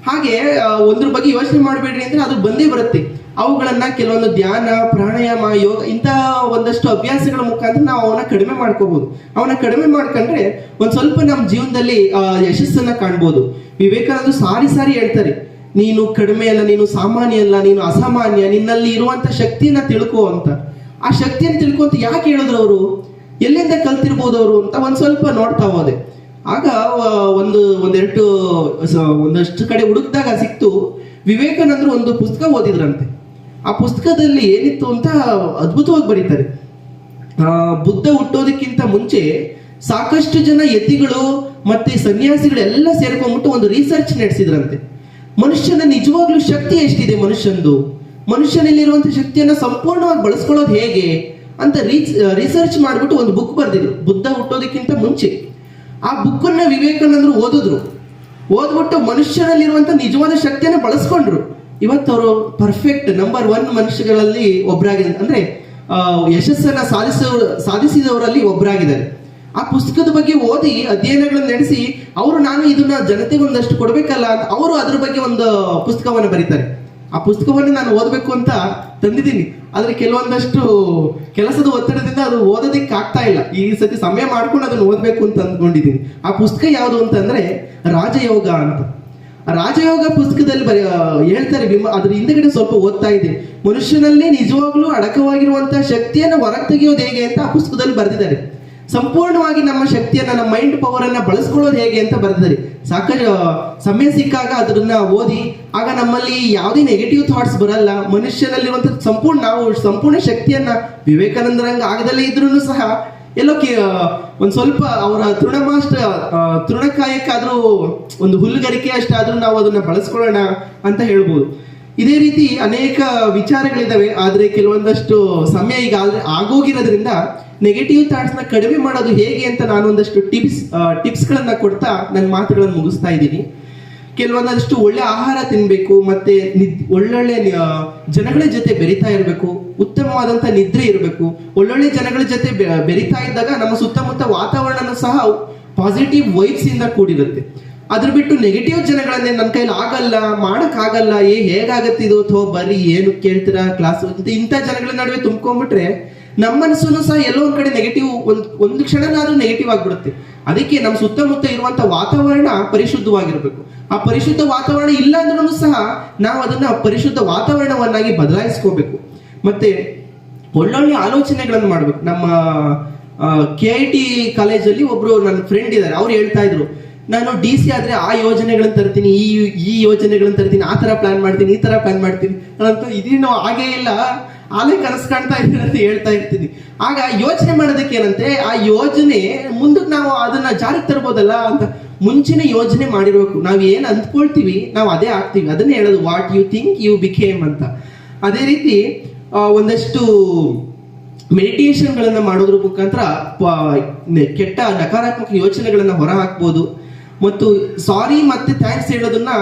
ಹಾಗೆ ಒಂದ್ರ ಬಗ್ಗೆ ಯೋಚನೆ ಮಾಡಬೇಡ್ರಿ ಅಂದ್ರೆ ಅದು ಬಂದೇ ಬರುತ್ತೆ. ಅವುಗಳನ್ನ ಕೆಲವೊಂದು ಧ್ಯಾನ, ಪ್ರಾಣಾಯಾಮ, ಯೋಗ ಇಂತಹ ಒಂದಷ್ಟು ಅಭ್ಯಾಸಗಳ ಮುಖಾಂತರ ನಾವು ಅವನ್ನ ಕಡಿಮೆ ಮಾಡ್ಕೋಬಹುದು ಅವನ್ನ ಕಡಿಮೆ ಮಾಡ್ಕೊಂಡ್ರೆ ಒಂದ್ ಸ್ವಲ್ಪ ನಮ್ಮ ಜೀವನದಲ್ಲಿ ಯಶಸ್ಸನ್ನ ಕಾಣ್ಬೋದು. ವಿವೇಕಾನಂದ ಸಾರಿ ಸಾರಿ ಹೇಳ್ತಾರೆ, ನೀನು ಕಡಿಮೆ ಅಲ್ಲ, ನೀನು ಸಾಮಾನ್ಯ ಅಲ್ಲ, ನೀನು ಅಸಾಮಾನ್ಯ, ನಿನ್ನಲ್ಲಿ ಇರುವಂತ ಶಕ್ತಿಯನ್ನ ತಿಳ್ಕೋ ಅಂತ. ಆ ಶಕ್ತಿಯನ್ನು ತಿಳ್ಕೊಂತ ಯಾಕೆ ಹೇಳಿದ್ರು ಅವರು? ಎಲ್ಲಿಂದ ಕಲ್ತಿರ್ಬೋದು ಅವರು ಅಂತ ಒಂದ್ ಸ್ವಲ್ಪ ನೋಡ್ತಾ ಹೋದೆ. ಆಗ ಒಂದು, ಒಂದೆರಡು ಒಂದಷ್ಟು ಕಡೆ ಹುಡುಕ್ದಾಗ ಸಿಕ್ತು, ವಿವೇಕಾನಂದರು ಒಂದು ಪುಸ್ತಕ ಓದಿದ್ರಂತೆ. ಆ ಪುಸ್ತಕದಲ್ಲಿ ಏನಿತ್ತು ಅಂತ ಅದ್ಭುತವಾಗಿ ಬರೀತಾರೆ. ಬುದ್ಧ ಹುಟ್ಟೋದಕ್ಕಿಂತ ಮುಂಚೆ ಸಾಕಷ್ಟು ಜನ ಯತಿಗಳು ಮತ್ತೆ ಸನ್ಯಾಸಿಗಳೆಲ್ಲ ಸೇರ್ಕೊಂಡ್ಬಿಟ್ಟು ಒಂದು ರಿಸರ್ಚ್ ನಡೆಸಿದ್ರಂತೆ. ಮನುಷ್ಯನ ನಿಜವಾಗ್ಲೂ ಶಕ್ತಿ ಎಷ್ಟಿದೆ ಮನುಷ್ಯನದು ಮನುಷ್ಯನಲ್ಲಿರುವಂತ ಶಕ್ತಿಯನ್ನ ಸಂಪೂರ್ಣವಾಗಿ ಬಳಸ್ಕೊಳ್ಳೋದು ಹೇಗೆ ಅಂತ ರಿಸರ್ಚ್ ಮಾಡ್ಬಿಟ್ಟು ಒಂದು ಬುಕ್ ಬರ್ದಿದ್ರು, ಬುದ್ಧ ಹುಟ್ಟೋದಕ್ಕಿಂತ ಮುಂಚೆ. ಆ ಬುಕ್ಕನ್ನು ವಿವೇಕಾನಂದರು ಓದಿದ್ರು. ಓದ್ಬಿಟ್ಟು ಮನುಷ್ಯನಲ್ಲಿರುವಂತ ನಿಜವಾದ ಶಕ್ತಿಯನ್ನ ಬಳಸ್ಕೊಂಡ್ರು. ಇವತ್ತವರು ಪರ್ಫೆಕ್ಟ್ ನಂಬರ್ ಒನ್ ಮನುಷ್ಯಗಳಲ್ಲಿ ಒಬ್ಬರಾಗಿದ್ದಾರೆ ಅಂದ್ರೆ ಯಶಸ್ಸನ್ನ ಸಾಧಿಸೋ ಸಾಧಿಸಿದವರಲ್ಲಿ ಒಬ್ಬರಾಗಿದ್ದಾರೆ ಆ ಪುಸ್ತಕದ ಬಗ್ಗೆ ಓದಿ ಅಧ್ಯಯನಗಳನ್ನ ನಡೆಸಿ, ಅವರು ನಾನು ಇದನ್ನ ಜನತೆಗೆ ಒಂದಷ್ಟು ಕೊಡಬೇಕಲ್ಲ ಅಂತ ಅವರು ಅದ್ರ ಬಗ್ಗೆ ಒಂದು ಪುಸ್ತಕವನ್ನು ಬರೀತಾರೆ. ಆ ಪುಸ್ತಕವನ್ನು ನಾನು ಓದಬೇಕು ಅಂತ ತಂದಿದ್ದೀನಿ. ಆದ್ರೆ ಕೆಲವೊಂದಷ್ಟು ಕೆಲಸದ ಒತ್ತಡದಿಂದ ಅದು ಓದೋದಕ್ಕೆ ಆಗ್ತಾ ಇಲ್ಲ. ಈ ಸತಿ ಸಮಯ ಮಾಡ್ಕೊಂಡು ಅದನ್ನು ಓದಬೇಕು ಅಂತ ಅಂದ್ಕೊಂಡಿದ್ದೀನಿ. ಆ ಪುಸ್ತಕ ಯಾವುದು ಅಂತಂದ್ರೆ ರಾಜಯೋಗ ಅಂತ. ರಾಜಯೋಗ ಪುಸ್ತಕದಲ್ಲಿ ಬರೆಯ, ಹೇಳ್ತಾರೆ ವಿಮ, ಅದ್ರ ಹಿಂದೆಗಡೆ ಸ್ವಲ್ಪ ಓದ್ತಾ ಇದೆ ಮನುಷ್ಯನಲ್ಲಿ ನಿಜವಾಗ್ಲೂ ಅಡಕವಾಗಿರುವಂತಹ ಶಕ್ತಿಯನ್ನು ಹೊರಗೆ ತೆಗೆಯೋದು ಹೇಗೆ ಅಂತ ಆ ಪುಸ್ತಕದಲ್ಲಿ ಬರೆದಿದ್ದಾರೆ. ಸಂಪೂರ್ಣವಾಗಿ ನಮ್ಮ ಶಕ್ತಿಯನ್ನ, ನಮ್ಮ ಮೈಂಡ್ ಪವರ್ ಅನ್ನ ಬಳಸ್ಕೊಳ್ಳೋದು ಹೇಗೆ ಅಂತ ಬರೆದಿದ್ದಾರೆ. ಸಾಕಷ್ಟು ಸಮಯ ಸಿಕ್ಕಾಗ ಅದನ್ನ ಓದಿ, ಆಗ ನಮ್ಮಲ್ಲಿ ಯಾವುದೇ ನೆಗೆಟಿವ್ ಥಾಟ್ಸ್ ಬರಲ್ಲ. ಮನುಷ್ಯನಲ್ಲಿರುವಂತ ಸಂಪೂರ್ಣ, ನಾವು ಸಂಪೂರ್ಣ ಶಕ್ತಿಯನ್ನ ವಿವೇಕಾನಂದರಂಗ ಆಗದಲ್ಲೇ ಇದ್ರೂ ಸಹ ಎಲ್ಲೋ ಒಂದು ಸ್ವಲ್ಪ ಅವರ ತೃಣಮಾಷ್ಟ ತೃಣಕಾಯಕ್ಕಾದ್ರೂ ಒಂದು ಹುಲ್ಲುಗರಿಕೆ ಅಷ್ಟಾದ್ರೂ ನಾವು ಅದನ್ನ ಬಳಸ್ಕೊಳ್ಳೋಣ ಅಂತ ಹೇಳ್ಬೋದು. ಇದೇ ರೀತಿ ಅನೇಕ ವಿಚಾರಗಳಿದ್ದಾವೆ, ಆದ್ರೆ ಕೆಲವೊಂದಷ್ಟು ಸಮಯ ಈಗ ಆದ್ರೆ ಆಗೋಗಿರೋದ್ರಿಂದ ನೆಗೆಟಿವ್ ಥಾಟ್ಸ್ನ ಕಡಿಮೆ ಮಾಡೋದು ಹೇಗೆ ಅಂತ ನಾನು ಒಂದಷ್ಟು ಟಿಪ್ಸ್ ಟಿಪ್ಸ್ ಗಳನ್ನ ಕೊಡ್ತಾ ನನ್ನ ಮಾತುಗಳನ್ನು ಮುಗಿಸ್ತಾ ಇದ್ದೀನಿ. ಕೆಲವೊಂದಷ್ಟು ಒಳ್ಳೆ ಆಹಾರ ತಿನ್ಬೇಕು, ಮತ್ತೆ ಒಳ್ಳೊಳ್ಳೆ ಜನಗಳ ಜೊತೆ ಬೆರಿತಾ ಇರಬೇಕು, ಉತ್ತಮವಾದಂತ ನಿದ್ರೆ ಇರಬೇಕು. ಒಳ್ಳೊಳ್ಳೆ ಜನಗಳ ಜೊತೆ ಬೆರಿತಾ ಇದ್ದಾಗ ನಮ್ಮ ಸುತ್ತಮುತ್ತ ವಾತಾವರಣ ಸಹ ಪಾಸಿಟಿವ್ ವೈಬ್ಸ್ ಇಂದ ಕೂಡಿರುತ್ತೆ. ಅದ್ರ ಬಿಟ್ಟು ನೆಗೆಟಿವ್ ಜನಗಳನ್ನೇ ನನ್ನ ಕೈಲಿ ಆಗಲ್ಲ ಮಾಡಕ್ ಆಗಲ್ಲ ಏ ಹೇಗಾಗತ್ತೆ ಇದು ಅಥವಾ ಬರೀ ಏನು ಕೇಳ್ತೀರಾ ಕ್ಲಾಸ್ ಇಂಥ ಜನಗಳ ನಡುವೆ ತುಂಬ್ಕೊಂಡ್ಬಿಟ್ರೆ ನಮ್ಮ ಮನಸ್ಸಲ್ಲೂ ಸಹ ಎಲ್ಲೋ ಒಂದ್ ಕಡೆ ನೆಗೆಟಿವ್ ಒಂದ್, ಒಂದು ಕ್ಷಣನಾದ್ರೂ ನೆಗೆಟಿವ್ ಆಗ್ಬಿಡುತ್ತೆ. ಅದಕ್ಕೆ ನಮ್ಮ ಸುತ್ತಮುತ್ತ ಇರುವಂತ ವಾತಾವರಣ ಪರಿಶುದ್ಧವಾಗಿರ್ಬೇಕು. ಆ ಪರಿಶುದ್ಧ ವಾತಾವರಣ ಇಲ್ಲ ಅಂದ್ರೂ ಸಹ ನಾವು ಅದನ್ನ ಪರಿಶುದ್ಧ ವಾತಾವರಣವನ್ನಾಗಿ ಬದಲಾಯಿಸ್ಕೋಬೇಕು. ಮತ್ತೆ ಒಳ್ಳೊಳ್ಳೆ ಆಲೋಚನೆಗಳನ್ನು ಮಾಡ್ಬೇಕು. ನಮ್ಮ ಕೆ ಐ ಟಿ ಕಾಲೇಜಲ್ಲಿ ಒಬ್ರು ನನ್ನ ಫ್ರೆಂಡ್ ಇದ್ದಾರೆ. ಅವ್ರು ಹೇಳ್ತಾ ಇದ್ರು ನಾನು ಡಿ ಸಿ ಆದ್ರೆ ಆ ಯೋಜನೆಗಳನ್ನ ತರ್ತೀನಿ, ಈ ಈ ಯೋಜನೆಗಳನ್ನ ತರ್ತೀನಿ, ಆ ತರ ಪ್ಲಾನ್ ಮಾಡ್ತೀನಿ, ಈ ತರ ಪ್ಲಾನ್ ಮಾಡ್ತೀನಿ. ನಾನಂತೂ ಇದೇನು ಹಾಗೇ ಇಲ್ಲ. ಆಲೇ ಕನಸು ಕಾಣ್ತಾ ಇದ್ದೀನಿ ಅಂತ ಹೇಳ್ತಾ ಇರ್ತೀನಿ. ಆಗ ಯೋಚನೆ ಮಾಡೋದಕ್ಕೆ ಏನಂತೆ ಆ ಯೋಜನೆ ಮುಂದಕ್ಕೆ ನಾವು ಅದನ್ನ ಜಾರಿಗೆ ತರ್ಬೋದಲ್ಲ ಅಂತ ಮುಂಚಿನ ಯೋಜನೆ ಮಾಡಿರ್ಬೇಕು. ನಾವು ಏನು ಅಂದ್ಕೊಳ್ತೀವಿ, ನಾವು ಅದೇ ಆಗ್ತೀವಿ ಅದನ್ನೇ ಹೇಳೋದು what you think you became ಅಂತ. ಅದೇ ರೀತಿ ಒಂದಷ್ಟು ಮೆಡಿಟೇಷನ್ಗಳನ್ನು ಮಾಡೋದ್ರ ಮುಖಾಂತರ ಕೆಟ್ಟ ನಕಾರಾತ್ಮಕ ಯೋಚನೆಗಳನ್ನು ಹೊರ ಹಾಕ್ಬೋದು ಮತ್ತು ಸಾರಿ ಮತ್ತೆ ಥ್ಯಾಂಕ್ಸ್ ಹೇಳೋದನ್ನ